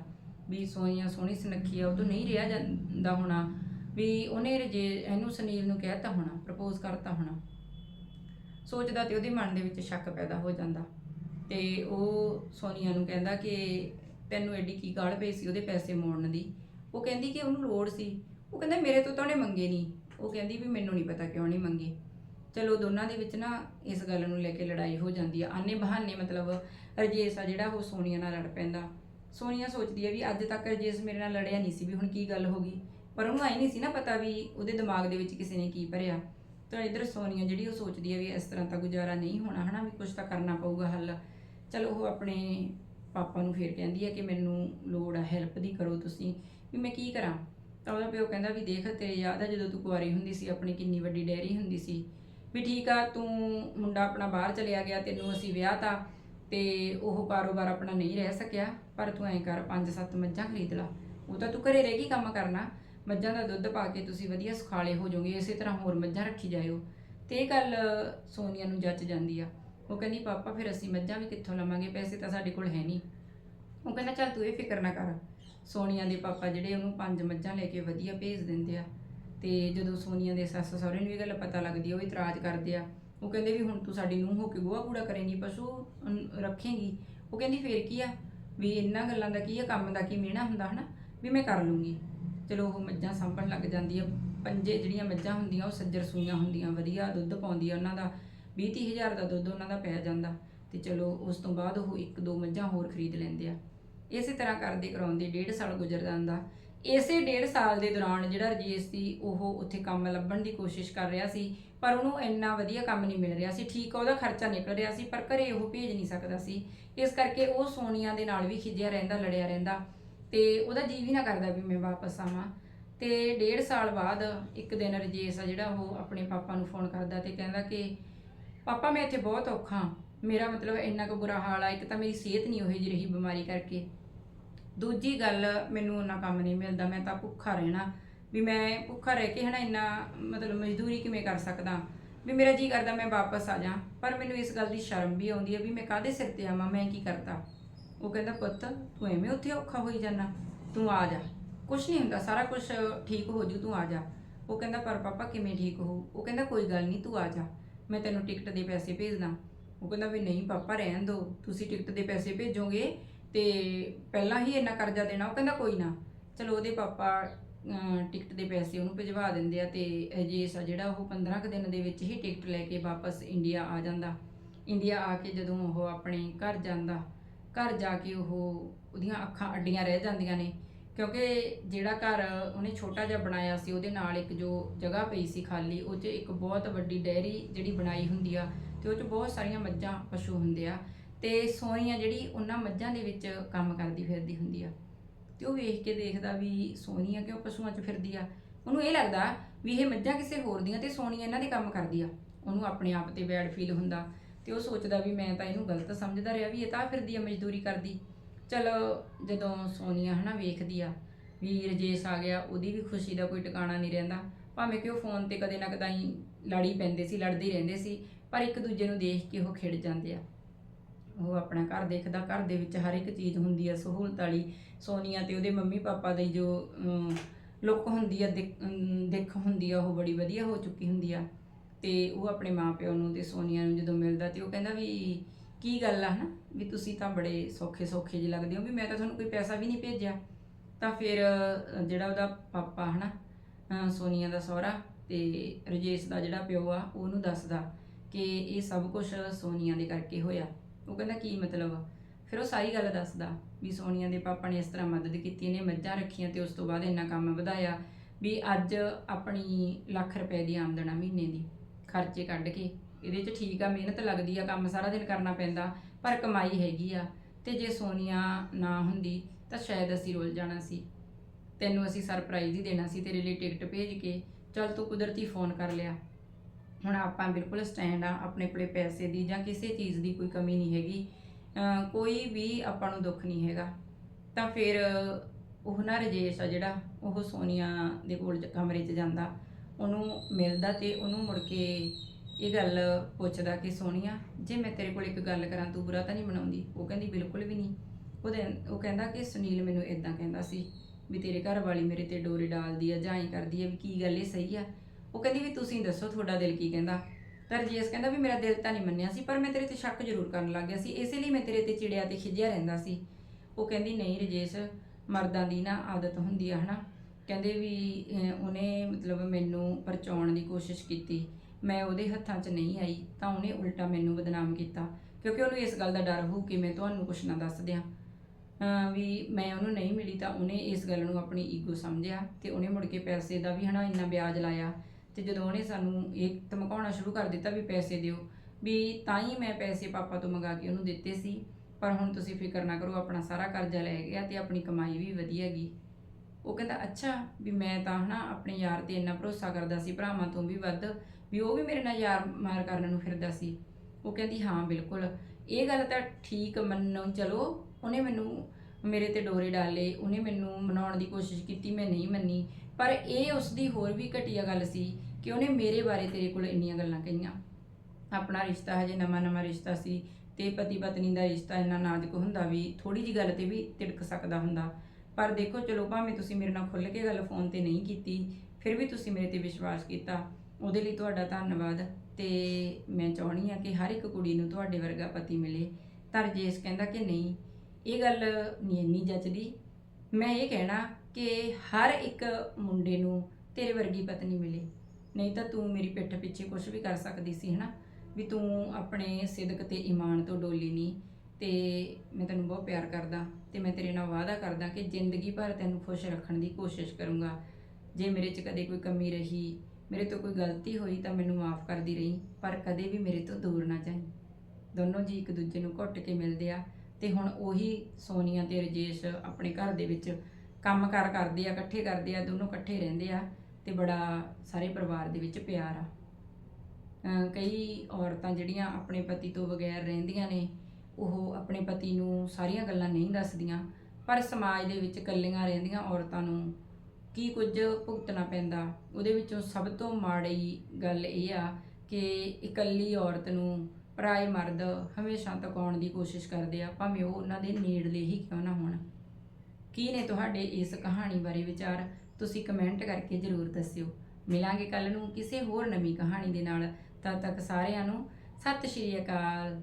ਵੀ ਸੋਹਣੀਆਂ, ਸੋਹਣੀ ਸੁਨੱਖੀ ਆ ਉਹ ਤੋਂ ਨਹੀਂ ਰਿਹਾ ਜਾਂਦਾ ਹੋਣਾ। ਵੀ ਉਹਨੇ ਜੇ ਇਹਨੂੰ ਸੁਨੀਲ ਨੂੰ ਕਹਿਤਾ ਹੋਣਾ ਪ੍ਰਪੋਜ਼ ਕਰਤਾ ਹੋਣਾ। ਸੋਚਦਾ ਤੇ ਉਹਦੇ ਮਨ ਦੇ ਵਿੱਚ ਸ਼ੱਕ ਪੈਦਾ ਹੋ ਜਾਂਦਾ। ਤੇ ਉਹ ਸੋਨੀਆ ਨੂੰ ਕਹਿੰਦਾ ਕਿ ਤੈਨੂੰ ਐਡੀ ਕੀ ਗਾਲ ਪਈ ਸੀ ਉਹਦੇ ਪੈਸੇ ਮੋੜਨ ਦੀ? ਉਹ ਕਹਿੰਦੀ ਕਿ ਉਹਨੂੰ ਲੋੜ ਸੀ। ਉਹ ਕਹਿੰਦਾ, ਮੇਰੇ ਤੋਂ ਤਾਂ ਉਹਨੇ ਮੰਗੇ ਨਹੀਂ ਉਹ ਕਹਿੰਦੀ ਵੀ, ਮੈਨੂੰ ਨਹੀਂ ਪਤਾ ਕਿਉਂ ਨਹੀਂ ਮੰਗੇ। ਚਲੋ, ਦੋਨਾਂ ਦੇ ਵਿੱਚ ਨਾ ਇਸ ਗੱਲ ਨੂੰ ਲੈ ਕੇ ਲੜਾਈ ਹੋ ਜਾਂਦੀ ਆ। ਆਨੇ ਬਹਾਨੇ ਮਤਲਬ ਰਜੇਸ਼ ਆ ਜਿਹੜਾ, ਉਹ ਸੋਨੀਆ ਨਾਲ ਲੜ ਪੈਂਦਾ। ਸੋਨੀਆ ਸੋਚਦੀ ਹੈ ਵੀ ਅੱਜ ਤੱਕ ਰਜੇਸ਼ ਮੇਰੇ ਨਾਲ ਲੜਿਆ ਨਹੀਂ ਸੀ ਵੀ ਹੁਣ ਕੀ ਗੱਲ ਹੋ ਗਈ। ਪਰ ਉਹਨੂੰ ਆਈ ਨਹੀਂ ਸੀ ਨਾ ਪਤਾ ਵੀ ਉਹਦੇ ਦਿਮਾਗ ਦੇ ਵਿੱਚ ਕਿਸੇ ਨੇ ਕੀ ਭਰਿਆ। ਤਾਂ ਇਧਰ ਸੋਨੀਆ ਜਿਹੜੀ ਉਹ ਸੋਚਦੀ ਹੈ ਵੀ ਇਸ ਤਰ੍ਹਾਂ ਤਾਂ ਗੁਜ਼ਾਰਾ ਨਹੀਂ ਹੋਣਾ ਹਨਾ, ਵੀ ਕੁਝ ਤਾਂ ਕਰਨਾ ਪਊਗਾ ਹੱਲ। ਚਲੋ, ਉਹ ਆਪਣੇ ਪਾਪਾ ਨੂੰ ਫੇਰ ਕਹਿੰਦੀ ਹੈ ਕਿ ਮੈਨੂੰ ਲੋੜ ਆ, ਹੈਲਪ ਦੀ ਕਰੋ ਤੁਸੀਂ। ਵੀ ਮੈਂ ਕੀ ਕਰਾਂ? ਤਾਂ ਉਹਦਾ ਪਿਓ ਕਹਿੰਦਾ ਵੀ ਦੇਖ, ਤੇਰੇ ਯਾਦ ਆ ਜਦੋਂ ਤੂੰ ਕੁਆਰੀ ਹੁੰਦੀ ਸੀ, ਆਪਣੀ ਕਿੰਨੀ ਵੱਡੀ ਡੈਰੀ ਹੁੰਦੀ ਸੀ। ਵੀ ਠੀਕ ਆ, ਤੂੰ ਮੁੰਡਾ ਆਪਣਾ ਬਾਹਰ ਚਲਿਆ ਗਿਆ, ਤੈਨੂੰ ਅਸੀਂ ਵਿਆਹ ਤਾ, ਤੇ ਉਹ ਕਾਰੋਬਾਰ ਆਪਣਾ ਨਹੀਂ ਰਹਿ ਸਕਿਆ, ਪਰ ਤੂੰ ਐਂ ਕਰ, ਪੰਜ ਸੱਤ ਮੱਝਾਂ ਖਰੀਦ ਲਾ। ਉਹ ਤਾਂ ਤੂੰ ਘਰੇ ਰਹਿ ਕੇ ਕੰਮ ਕਰਨਾ। ਮੱਝਾਂ ਦਾ ਦੁੱਧ ਪਾ ਕੇ ਤੁਸੀਂ ਵਧੀਆ ਸੁਖਾਲੇ ਹੋ ਜਾਓਗੇ, ਇਸੇ ਤਰ੍ਹਾਂ ਹੋਰ ਮੱਝਾਂ ਰੱਖੀ ਜਾਇਓ। ਤੇ ਇਹ ਗੱਲ ਸੋਨੀਆ ਨੂੰ ਜੱਚ ਜਾਂਦੀ ਆ। ਉਹ ਕਹਿੰਦੀ, ਪਾਪਾ, ਫਿਰ ਅਸੀਂ ਮੱਝਾਂ ਵੀ ਕਿੱਥੋਂ ਲਵਾਂਗੇ? ਪੈਸੇ ਤਾਂ ਸਾਡੇ ਕੋਲ ਹੈ ਨਹੀਂ। ਉਹ ਕਹਿੰਦਾ, ਚੱਲ ਤੂੰ ਇਹ ਫਿਕਰ ਨਾ ਕਰ। ਸੋਨੀਆ ਦੇ ਪਾਪਾ ਜਿਹੜੇ ਉਹਨੂੰ ਪੰਜ ਮੱਝਾਂ ਲੈ ਕੇ ਵਧੀਆ ਭੇਜ ਦਿੰਦੇ ਆ। ਤੇ ਜਦੋਂ ਸੋਨੀਆ ਦੇ ਸੱਸ ਸਹੁਰੇ ਨੂੰ ਇਹ ਗੱਲ ਪਤਾ ਲੱਗਦੀ ਆ ਉਹ ਇਤਰਾਜ਼ ਕਰਦੇ ਆ। ਉਹ ਕਹਿੰਦੇ ਵੀ ਹੁਣ ਤੂੰ ਸਾਡੀ ਨੂੰਹ ਹੋ ਕੇ ਗੋਹਾ ਕੂੜਾ ਕਰੇਂਗੀ ਪਸ਼ੂ ਅਮ, ਰੱਖੇਂਗੀ। ਉਹ ਕਹਿੰਦੀ ਫੇਰ ਕੀ ਆ? ਵੀ ਇਹਨਾਂ ਗੱਲਾਂ ਦਾ ਕੀ ਆ ਕੰਮ ਦਾ ਕੀ ਮਿਹਣਾ ਹੁੰਦਾ ਹਨਾ? ਵੀ ਮੈਂ ਕਰ ਲੂੰਗੀ। ਚਲੋ ਉਹ ਮੱਝਾਂ ਸਾਂਭਣ ਲੱਗ ਜਾਂਦੀ ਆ। ਪੰਜੇ ਜਿਹੜੀਆਂ ਮੱਝਾਂ ਹੁੰਦੀਆਂ ਉਹ ਸੱਜਰ ਸੂਈਆਂ ਹੁੰਦੀਆਂ ਵਧੀਆ ਦੁੱਧ ਪਾਉਂਦੀ ਆ ਉਹਨਾਂ ਦਾ। 20 ਹਜ਼ਾਰ ਦਾ ਦੁੱਧ ਉਹਨਾਂ ਦਾ ਪੈ ਜਾਂਦਾ। ਤੇ ਚਲੋ ਉਸ ਤੋਂ ਬਾਅਦ ਉਹ ਇੱਕ ਦੋ ਮੱਝਾਂ ਹੋਰ ਖਰੀਦ ਲੈਂਦੇ ਆ। ਇਸੇ ਤਰ੍ਹਾਂ ਕਰਦੇ ਕਰਾਉਂਦੇ, ਡੇਢ ਸਾਲ ਗੁਜ਼ਰ ਜਾਂਦਾ ਇਸੇ ਡੇਢ ਸਾਲ ਦੇ ਦੌਰਾਨ ਜਿਹੜਾ ਰਜੇਸ਼ ਸੀ, ਉਹ ਉੱਥੇ ਕੰਮ ਲੱਭਣ ਦੀ ਕੋਸ਼ਿਸ਼ ਕਰ ਰਿਹਾ ਸੀ, ਪਰ ਉਹਨੂੰ ਇੰਨਾ ਵਧੀਆ ਕੰਮ ਨਹੀਂ ਮਿਲ ਰਿਹਾ ਸੀ। ਠੀਕ ਉਹਦਾ ਖਰਚਾ ਨਿਕਲ ਰਿਹਾ ਸੀ, ਪਰ ਘਰੇ ਉਹ ਭੇਜ ਨਹੀਂ ਸਕਦਾ ਸੀ। ਇਸ ਕਰਕੇ ਉਹ ਸੋਨੀਆ ਦੇ ਨਾਲ ਵੀ ਖਿਜਿਆ ਰਹਿੰਦਾ, ਲੜਿਆ ਰਹਿੰਦਾ ਤੇ ਉਹਦਾ ਜੀ ਵੀ ਨਾ ਕਰਦਾ ਵੀ ਮੈਂ ਵਾਪਸ ਆਵਾਂ। ਤੇ ਡੇਢ ਸਾਲ ਬਾਅਦ ਇੱਕ ਦਿਨ ਰਜੇਸ਼ ਆ ਜਿਹੜਾ, ਉਹ ਆਪਣੇ ਪਾਪਾ ਨੂੰ ਫੋਨ ਕਰਦਾ ਤੇ ਕਹਿੰਦਾ ਕਿ, ਪਾਪਾ, ਮੈਂ ਇੱਥੇ ਬਹੁਤ ਔਖਾ ਮੇਰਾ ਮਤਲਬ ਇੰਨਾ ਕੁ ਬੁਰਾ ਹਾਲ ਆ, ਇੱਕ ਤਾਂ ਮੇਰੀ ਸਿਹਤ ਨਹੀਂ ਉਹੀ ਜਿਹੀ ਰਹੀ ਬਿਮਾਰੀ ਕਰਕੇ। ਦੂਜੀ ਗੱਲ, ਮੈਨੂੰ ਉਹਨਾਂ ਕੰਮ ਨਹੀਂ ਮਿਲਦਾ, ਮੈਂ ਤਾਂ ਭੁੱਖਾ ਰਹਿਣਾ। ਵੀ ਮੈਂ ਭੁੱਖਾ ਰਹਿ ਕੇ ਹਨਾ ਇੰਨਾ ਮਤਲਬ ਮਜ਼ਦੂਰੀ ਕਿਵੇਂ ਕਰ ਸਕਦਾ? ਵੀ ਮੇਰਾ ਜੀ ਕਰਦਾ ਮੈਂ ਵਾਪਸ ਆ ਜਾ। ਪਰ ਮੈਨੂੰ ਇਸ ਗੱਲ ਦੀ ਸ਼ਰਮ ਵੀ ਆਉਂਦੀ ਹੈ ਵੀ ਮੈਂ ਕਾਹਦੇ ਸਿਰ ਤੇ ਆਵਾਂ, ਮੈਂ ਕੀ ਕਰਦਾ ਉਹ ਕਹਿੰਦਾ, ਪੁੱਤ, ਤੂੰ ਐਵੇਂ ਉੱਥੇ ਔਖਾ ਹੋਈ ਜਾਣਾ ਤੂੰ ਆ ਜਾ। ਕੁਛ ਨਹੀਂ ਹੁੰਦਾ, ਸਾਰਾ ਕੁਝ ਠੀਕ ਹੋ ਜੂ, ਤੂੰ ਆ ਜਾ। ਉਹ ਕਹਿੰਦਾ, ਪਰ ਪਾਪਾ ਕਿਵੇਂ ਠੀਕ ਹੋ ਉਹ ਕਹਿੰਦਾ, ਕੋਈ ਗੱਲ ਨਹੀਂ, ਤੂੰ ਆ ਜਾ। ਮੈਂ ਤੈਨੂੰ ਟਿਕਟ ਦੇ ਪੈਸੇ ਭੇਜਦਾ। ਉਹ ਕਹਿੰਦਾ ਵੀ ਨਹੀਂ ਪਾਪਾ, ਰਹਿਣ ਦਿਓ ਤੁਸੀਂ ਟਿਕਟ ਦੇ ਪੈਸੇ ਭੇਜੋਗੇ ਤੇ ਪਹਿਲਾਂ ਹੀ ਇੰਨਾ ਕਰਜ਼ਾ ਦੇਣਾ, ਉਹ ਕਹਿੰਦਾ ਕੋਈ ਨਾ। ਚਲੋ ਉਹਦੇ ਪਾਪਾ ਟਿਕਟ ਦੇ ਪੈਸੇ ਉਹਨੂੰ ਭਿਜਵਾ ਦਿੰਦੇ ਆ ਤੇ ਅਜੇਸ ਆ ਜਿਹੜਾ ਉਹ 15 ਕੁ ਦਿਨ ਦੇ ਵਿੱਚ ਹੀ ਟਿਕਟ ਲੈ ਕੇ ਵਾਪਸ ਇੰਡੀਆ ਆ ਜਾਂਦਾ। ਇੰਡੀਆ ਆ ਕੇ ਜਦੋਂ ਉਹ ਆਪਣੇ ਘਰ ਜਾਂਦਾ, ਘਰ ਜਾ ਕੇ ਉਹ ਉਹਦੀਆਂ ਅੱਖਾਂ ਅੱਡੀਆਂ ਰਹਿ ਜਾਂਦੀਆਂ ਨੇ। ਕਿਉਂਕਿ ਜਿਹੜਾ ਘਰ ਉਹਨੇ ਛੋਟਾ ਜਿਹਾ ਬਣਾਇਆ ਸੀ, ਉਹਦੇ ਨਾਲ ਇੱਕ ਜੋ ਜਗ੍ਹਾ ਪਈ ਸੀ ਖਾਲੀ, ਉਹ 'ਚ ਇੱਕ ਬਹੁਤ ਵੱਡੀ ਡੈਰੀ ਜਿਹੜੀ ਬਣਾਈ ਹੁੰਦੀ ਆ ਤੇ ਉਹ 'ਚ ਬਹੁਤ ਸਾਰੀਆਂ ਮੱਝਾਂ, ਪਸ਼ੂ ਹੁੰਦੇ ਆ, ਤੇ ਸੋਨੀਆ ਜਿਹੜੀ ਉਹਨਾਂ ਮੱਝਾਂ ਦੇ ਵਿੱਚ ਕੰਮ ਕਰਦੀ ਫਿਰਦੀ ਹੁੰਦੀ ਆ। ਤੇ ਉਹ ਵੇਖ ਕੇ ਦੇਖਦਾ ਵੀ ਸੋਨੀਆ ਕਿਉਂ ਪਸ਼ੂਆਂ 'ਚ ਫਿਰਦੀ ਆ। ਉਹਨੂੰ ਇਹ ਲੱਗਦਾ ਵੀ ਇਹ ਮੱਝਾਂ ਕਿਸੇ ਹੋਰ ਦੀਆਂ ਤੇ ਸੋਨੀਆ ਇਹਨਾਂ ਦੇ ਕੰਮ ਕਰਦੀ ਆ। ਉਹਨੂੰ ਆਪਣੇ ਆਪ ਤੇ ਬੈਡ ਫੀਲ ਹੁੰਦਾ ਤੇ ਉਹ ਸੋਚਦਾ ਵੀ ਮੈਂ ਤਾਂ ਇਹਨੂੰ ਗਲਤ ਸਮਝਦਾ ਰਿਹਾ ਵੀ ਇਹ ਤਾਂ ਫਿਰਦੀ ਆ, ਮਜ਼ਦੂਰੀ ਕਰਦੀ। ਚਲੋ ਜਦੋਂ ਸੋਨੀਆ ਹਨਾ ਵੇਖਦੀ ਆ ਵੀ ਰਜੇਸ਼ ਆ ਗਿਆ, ਉਹਦੀ ਵੀ ਖੁਸ਼ੀ ਦਾ ਕੋਈ ਟਿਕਾਣਾ ਨਹੀਂ ਰਹਿੰਦਾ। ਭਾਵੇਂ ਕਿ ਉਹ ਫੋਨ ਤੇ ਕਦੇ ਨਾ ਕਦਾਈ ਲੜੀ ਪੈਂਦੇ ਸੀ, ਲੜਦੇ ਰਹਿੰਦੇ ਸੀ ਪਰ ਇੱਕ ਦੂਜੇ ਨੂੰ ਦੇਖ ਕੇ ਉਹ ਖਿੜ ਜਾਂਦੇ ਆ। ਉਹ ਆਪਣਾ ਘਰ ਦੇਖਦਾ ਘਰ ਦੇ ਵਿੱਚ ਹਰ ਇੱਕ ਚੀਜ਼ ਹੁੰਦੀ ਆ ਸਹੂਲਤ ਵਾਲੀ ਸੋਨੀਆ ਤੇ ਉਹਦੇ ਮੰਮੀ ਪਾਪਾ ਦੀ ਜੋ ਲੁੱਕ ਹੁੰਦੀ ਆ ਦਿਖ ਦਿੱਖ ਹੁੰਦੀ ਆ ਉਹ ਬੜੀ ਵਧੀਆ ਹੋ ਚੁੱਕੀ ਹੁੰਦੀ ਆ। ਤੇ ਉਹ ਆਪਣੇ ਮਾਪਿਓ ਨੂੰ ਤੇ ਸੋਨੀਆ ਨੂੰ ਜਦੋਂ ਮਿਲਦਾ ਤੇ ਉਹ ਕਹਿੰਦਾ ਵੀ ਕੀ ਗੱਲ ਆ ਹਨਾ? ਵੀ ਤੁਸੀਂ ਤਾਂ ਬੜੇ ਸੌਖੇ ਸੌਖੇ ਜਿਹੇ ਲੱਗਦੇ ਹੋ ਵੀ ਮੈਂ ਤਾਂ ਤੁਹਾਨੂੰ ਕੋਈ ਪੈਸਾ ਵੀ ਨਹੀਂ ਭੇਜਿਆ। ਤਾਂ ਫਿਰ ਜਿਹੜਾ ਉਹਦਾ ਪਾਪਾ ਹਨਾ ਅ, ਸੋਨੀਆ ਦਾ ਸਹੁਰਾ ਤੇ ਰਜੇਸ਼ ਦਾ ਜਿਹੜਾ ਪਿਓ ਆ ਉਹਨੂੰ ਦੱਸਦਾ ਕਿ ਇਹ ਸਭ ਕੁਝ ਸੋਨੀਆ ਦੇ ਕਰਕੇ ਹੋਇਆ। ਉਹ ਕਹਿੰਦਾ, ਕੀ ਮਤਲਬ? ਫਿਰ ਉਹ ਸਾਰੀ ਗੱਲ ਦੱਸਦਾ ਵੀ ਸੋਨੀਆ ਦੇ ਪਾਪਾ ਨੇ ਇਸ ਤਰ੍ਹਾਂ ਮਦਦ ਕੀਤੀ, ਇਹਨੇ ਮੱਝਾਂ ਰੱਖੀਆਂ ਤੇ ਉਸ ਤੋਂ ਬਾਅਦ ਇੰਨਾ ਕੰਮ ਵਧਾਇਆ ਵੀ ਅੱਜ ਆਪਣੀ ਲੱਖ ਰੁਪਏ ਦੀ ਆਮਦਨ ਆ ਮਹੀਨੇ ਦੀ, ਖਰਚੇ ਕੱਢ ਕੇ। ਇਹਦੇ 'ਚ ਠੀਕ ਆ, ਮਿਹਨਤ ਲੱਗਦੀ ਆ, ਕੰਮ ਸਾਰਾ ਦਿਨ ਕਰਨਾ ਪੈਂਦਾ, ਪਰ ਕਮਾਈ ਹੈਗੀ ਆ। ਤੇ ਜੇ ਸੋਨੀਆ ਨਾ ਹੁੰਦੀ ਤਾਂ ਸ਼ਾਇਦ ਅਸੀਂ ਰੁੱਲ ਜਾਣਾ ਸੀ। ਤੈਨੂੰ ਅਸੀਂ ਸਰਪ੍ਰਾਈਜ਼ ਹੀ ਦੇਣਾ ਸੀ, ਤੇਰੇ ਲਈ ਟਿਕਟ ਭੇਜ ਕੇ। ਚਲ ਤੂੰ ਕੁਦਰਤੀ ਫੋਨ ਕਰ ਲਿਆ। ਹੁਣ ਆਪਾਂ ਬਿਲਕੁਲ ਸਟੈਂਡ ਆ ਆਪਣੇ ਕੋਲੇ ਪੈਸੇ ਦੀ ਜਾਂ ਕਿਸੇ ਚੀਜ਼ ਦੀ ਕੋਈ ਕਮੀ ਨਹੀਂ ਹੈਗੀ। ਕੋਈ ਵੀ ਆਪਾਂ ਨੂੰ ਦੁੱਖ ਨਹੀਂ ਹੈਗਾ। ਤਾਂ ਫਿਰ ਉਹ ਨਾ ਰਜੇਸ਼ ਆ ਜਿਹੜਾ, ਉਹ ਸੋਨੀਆ ਦੇ ਕੋਲ ਕਮਰੇ 'ਚ ਜਾਂਦਾ। ਉਹਨੂੰ ਮਿਲਦਾ ਤੇ ਉਹਨੂੰ ਮੁੜ ਕੇ ਇਹ ਗੱਲ ਪੁੱਛਦਾ ਕਿ, ਸੋਨੀਆ, ਜੇ ਮੈਂ ਤੇਰੇ ਕੋਲ ਇੱਕ ਗੱਲ ਕਰਾਂ, ਤੂੰ ਬੁਰਾ ਤਾਂ ਨਹੀਂ ਮਨਾਉਂਦੀ? ਉਹ ਕਹਿੰਦੀ, ਬਿਲਕੁਲ ਵੀ ਨਹੀਂ। ਉਹਦੇ ਉਹ ਕਹਿੰਦਾ ਕਿ ਸੁਨੀਲ ਮੈਨੂੰ ਇਦਾਂ ਕਹਿੰਦਾ ਸੀ ਵੀ ਤੇਰੇ ਘਰ ਵਾਲੀ ਮੇਰੇ ਤੇ ਡੋਰੇ ਡਾਲਦੀ ਆ ਜਾਂ ਐਂ ਕਰਦੀ ਆ ਵੀ ਕੀ ਗੱਲ ਇਹ ਸਹੀ ਆ? ਉਹ ਕਹਿੰਦੀ ਵੀ ਤੁਸੀਂ ਦੱਸੋ ਤੁਹਾਡਾ ਦਿਲ ਕੀ ਕਹਿੰਦਾ। ਤਾਂ ਰਜੇਸ਼ ਕਹਿੰਦਾ ਵੀ ਮੇਰਾ ਦਿਲ ਤਾਂ ਨਹੀਂ ਮੰਨਿਆ ਸੀ, ਪਰ ਮੈਂ ਤੇਰੇ ਤੇ ਸ਼ੱਕ ਜ਼ਰੂਰ ਕਰਨ ਲੱਗ ਗਿਆ ਸੀ। ਇਸੇ ਲਈ ਮੈਂ ਤੇਰੇ ਤੇ ਚਿੜਿਆ ਤੇ ਖਿਜਿਆ ਰਹਿੰਦਾ ਸੀ। ਉਹ ਕਹਿੰਦੀ, ਨਹੀਂ ਰਜੇਸ਼, ਮਰਦਾਂ ਦੀ ਨਾ ਆਦਤ ਹੁੰਦੀ ਆ, ਹਨਾ? ਕਹਿੰਦੇ ਵੀ ਉਹਨੇ ਮਤਲਬ ਮੈਨੂੰ ਪਰਚਾਉਣ ਦੀ ਕੋਸ਼ਿਸ਼ ਕੀਤੀ। ਮੈਂ ਉਹਦੇ ਹੱਥਾਂ 'ਚ ਨਹੀਂ ਆਈ, ਤਾਂ ਉਹਨੇ ਉਲਟਾ ਮੈਨੂੰ ਬਦਨਾਮ ਕੀਤਾ। ਕਿਉਂਕਿ ਉਹਨੂੰ ਇਸ ਗੱਲ ਦਾ ਡਰ ਹੋਊ ਕਿ ਮੈਂ ਤੁਹਾਨੂੰ ਕੁਛ ਨਾ ਦੱਸ ਦਿਆਂ। ਵੀ ਮੈਂ ਉਹਨੂੰ ਨਹੀਂ ਮਿਲੀ ਤਾਂ ਉਹਨੇ ਇਸ ਗੱਲ ਨੂੰ ਆਪਣੀ ਈਗੋ ਸਮਝਿਆ ਤੇ ਉਹਨੇ ਮੁੜ ਕੇ ਪੈਸੇ ਦਾ ਵੀ, ਹਨਾ, ਇੰਨਾ ਵਿਆਜ ਲਾਇਆ। ਤੇ ਜਦੋਂ ਉਹਨੇ ਸਾਨੂੰ ਇਹ ਧਮਕਾਉਣਾ ਸ਼ੁਰੂ ਕਰ ਦਿੱਤਾ ਵੀ ਪੈਸੇ ਦਿਓ, ਵੀ ਤਾਂ ਹੀ ਮੈਂ ਪੈਸੇ ਪਾਪਾ ਤੋਂ ਮੰਗਾ ਕੇ ਉਹਨੂੰ ਦਿੱਤੇ ਸੀ, ਪਰ ਹੁਣ ਤੁਸੀਂ ਫਿਕਰ ਨਾ ਕਰੋ, ਆਪਣਾ ਸਾਰਾ ਕਰਜ਼ਾ ਲੈ ਗਿਆ ਤੇ ਆਪਣੀ ਕਮਾਈ ਵੀ ਵਧੀਆ ਗਈ ਉਹ ਕਹਿੰਦਾ, ਅੱਛਾ, ਵੀ ਮੈਂ ਤਾਂ ਹਨਾ ਆਪਣੇ ਯਾਰ ਤੇ ਇੰਨਾ ਭਰੋਸਾ ਕਰਦਾ ਸੀ, ਭਰਾਵਾਂ ਤੋਂ ਵੀ ਵੱਧ, ਵੀ ਉਹ ਵੀ ਮੇਰੇ ਨਾਲ ਯਾਰ ਮਾਰ ਕਰਨ ਨੂੰ ਫਿਰਦਾ ਸੀ। ਉਹ ਕਹਿੰਦੀ, ਹਾਂ, ਬਿਲਕੁਲ। ਇਹ ਗੱਲ ਤਾਂ ਠੀਕ ਮੰਨੋ, ਚਲੋ, ਉਹਨੇ ਮੈਨੂੰ ਮੇਰੇ ਤੇ ਡੋਰੇ ਡਾਲੇ, ਉਹਨੇ ਮੈਨੂੰ ਮਨਾਉਣ ਦੀ ਕੋਸ਼ਿਸ਼ ਕੀਤੀ, ਮੈਂ ਨਹੀਂ ਮੰਨੀ। ਪਰ ਇਹ ਉਸ ਦੀ ਹੋਰ ਵੀ ਘਟੀਆ ਗੱਲ ਸੀ ਕਿ ਉਹਨੇ ਮੇਰੇ ਬਾਰੇ ਤੇਰੇ ਕੋਲ ਇੰਨੀਆਂ ਗੱਲਾਂ ਕਹੀਆਂ। ਆਪਣਾ ਰਿਸ਼ਤਾ ਹਜੇ ਨਵਾਂ ਨਵਾਂ ਰਿਸ਼ਤਾ ਸੀ ਤੇ ਪਤੀ ਪਤਨੀ ਦਾ ਰਿਸ਼ਤਾ ਇੰਨਾ ਨਾਜ਼ੁਕ ਹੁੰਦਾ ਵੀ ਥੋੜੀ ਜੀ ਗੱਲ ਤੇ ਵੀ ਤਿੜਕ ਸਕਦਾ ਹੁੰਦਾ। ਪਰ ਦੇਖੋ ਚਲੋ ਭਾਵੇਂ ਤੁਸੀਂ ਮੇਰੇ ਨਾਲ ਖੁੱਲ੍ਹ ਕੇ ਗੱਲ ਫੋਨ ਤੇ ਨਹੀਂ ਕੀਤੀ, ਫਿਰ ਵੀ ਤੁਸੀਂ ਮੇਰੇ ਤੇ ਵਿਸ਼ਵਾਸ ਕੀਤਾ। ਉਹਦੇ ਲਈ ਤੁਹਾਡਾ ਧੰਨਵਾਦ ਤੇ ਮੈਂ ਚਾਹਣੀ ਆ ਕਿ ਹਰ ਇੱਕ ਕੁੜੀ ਨੂੰ ਤੁਹਾਡੇ ਵਰਗਾ ਪਤੀ ਮਿਲੇ। ਤਾਂ ਰਜੇਸ਼ ਕਹਿੰਦਾ ਕਿ ਨਹੀਂ, ਇਹ ਗੱਲ ਨਹੀਂ ਇੰਨੀ ਜੱਚਦੀ। ਮੈਂ ਇਹ ਕਹਿਣਾ ਕਿ ਹਰ ਇੱਕ ਮੁੰਡੇ ਨੂੰ ਤੇਰੇ ਵਰਗੀ ਪਤਨੀ ਮਿਲੇ। ਨਹੀਂ ਤਾਂ ਤੂੰ ਮੇਰੀ ਪਿੱਠ ਪਿੱਛੇ ਕੁਝ ਵੀ ਕਰ ਸਕਦੀ ਸੀ, ਹਨਾ? ਵੀ ਤੂੰ ਆਪਣੇ ਸਿਦਕ ਤੇ ਈਮਾਨ ਤੋਂ ਡੋਲੀ ਨਹੀਂ ਤੇ ਮੈਂ ਤੈਨੂੰ ਬਹੁਤ ਪਿਆਰ ਕਰਦਾ, ਤੇ ਮੈਂ ਤੇਰੇ ਨਾਲ ਵਾਅਦਾ ਕਰਦਾ ਕਿ ਜ਼ਿੰਦਗੀ ਭਰ ਤੈਨੂੰ ਖੁਸ਼ ਰੱਖਣ ਦੀ ਕੋਸ਼ਿਸ਼ ਕਰੂੰਗਾ। ਜੇ ਮੇਰੇ 'ਚ ਕਦੇ ਕੋਈ ਕਮੀ ਰਹੀ, ਮੇਰੇ ਤੋਂ ਕੋਈ ਗਲਤੀ ਹੋਈ ਤਾਂ ਮੈਨੂੰ ਮਾਫ ਕਰਦੀ ਰਹੀ, ਪਰ ਕਦੇ ਵੀ ਮੇਰੇ ਤੋਂ ਦੂਰ ਨਾ ਜਾਈ। ਦੋਨੋਂ ਜੀ ਇੱਕ ਦੂਜੇ ਨੂੰ ਘੁੱਟ ਕੇ ਮਿਲਦੇ ਆ, ਤੇ ਹੁਣ ਉਹੀ ਸੋਨੀਆ ਤੇ ਰਜੇਸ਼ ਆਪਣੇ ਘਰ ਦੇ ਵਿੱਚ ਕੰਮ ਕੰਮਕਾਰ ਕਰਦੇ ਆ, ਇਕੱਠੇ ਕਰਦੇ ਆ, ਦੋਨੋਂ ਇਕੱਠੇ ਰਹਿੰਦੇ ਆ। ਤੇ ਬੜਾ ਸਾਰੇ ਪਰਿਵਾਰ ਦੇ ਵਿੱਚ ਪਿਆਰ ਆ। ਕਈ ਔਰਤਾਂ ਜਿਹੜੀਆਂ ਆਪਣੇ ਪਤੀ ਤੋਂ ਬਗੈਰ ਰਹਿੰਦੀਆਂ ਨੇ, ਉਹ ਆਪਣੇ ਪਤੀ ਨੂੰ ਸਾਰੀਆਂ ਗੱਲਾਂ ਨਹੀਂ ਦੱਸਦੀਆਂ, ਪਰ ਸਮਾਜ ਦੇ ਵਿੱਚ ਇਕੱਲੀਆਂ ਰਹਿੰਦੀਆਂ ਔਰਤਾਂ ਨੂੰ ਕੀ ਕੁਝ ਭੁਗਤਣਾ ਪੈਂਦਾ? ਉਹਦੇ ਵਿੱਚੋਂ ਸਭ ਤੋਂ ਮਾੜੀ ਗੱਲ ਇਹ ਆ ਕਿ ਇਕੱਲੀ ਔਰਤ ਨੂੰ ਪਰਾਏ ਮਰਦ ਹਮੇਸ਼ਾ ਤਕਾਉਣ ਦੀ ਕੋਸ਼ਿਸ਼ ਕਰਦੇ ਆ, ਭਾਵੇਂ ਉਹ ਉਹਨਾਂ ਦੇ ਨੇੜਲੇ ਹੀ ਕਿਉਂ ਨਾ ਹੋਣ। ਕੀ ਨੇ ਤੁਹਾਡੇ ਇਸ ਕਹਾਣੀ ਬਾਰੇ ਵਿਚਾਰ? ਤੁਸੀਂ ਕਮੈਂਟ ਕਰਕੇ ਜ਼ਰੂਰ ਦੱਸਿਓ। ਮਿਲਾਂਗੇ ਕੱਲ ਨੂੰ ਕਿਸੇ ਹੋਰ ਨਵੀਂ ਕਹਾਣੀ ਦੇ ਨਾਲ। ਤਦ ਤੱਕ ਸਾਰਿਆਂ ਨੂੰ ਸਤਿ ਸ਼੍ਰੀ ਅਕਾਲ।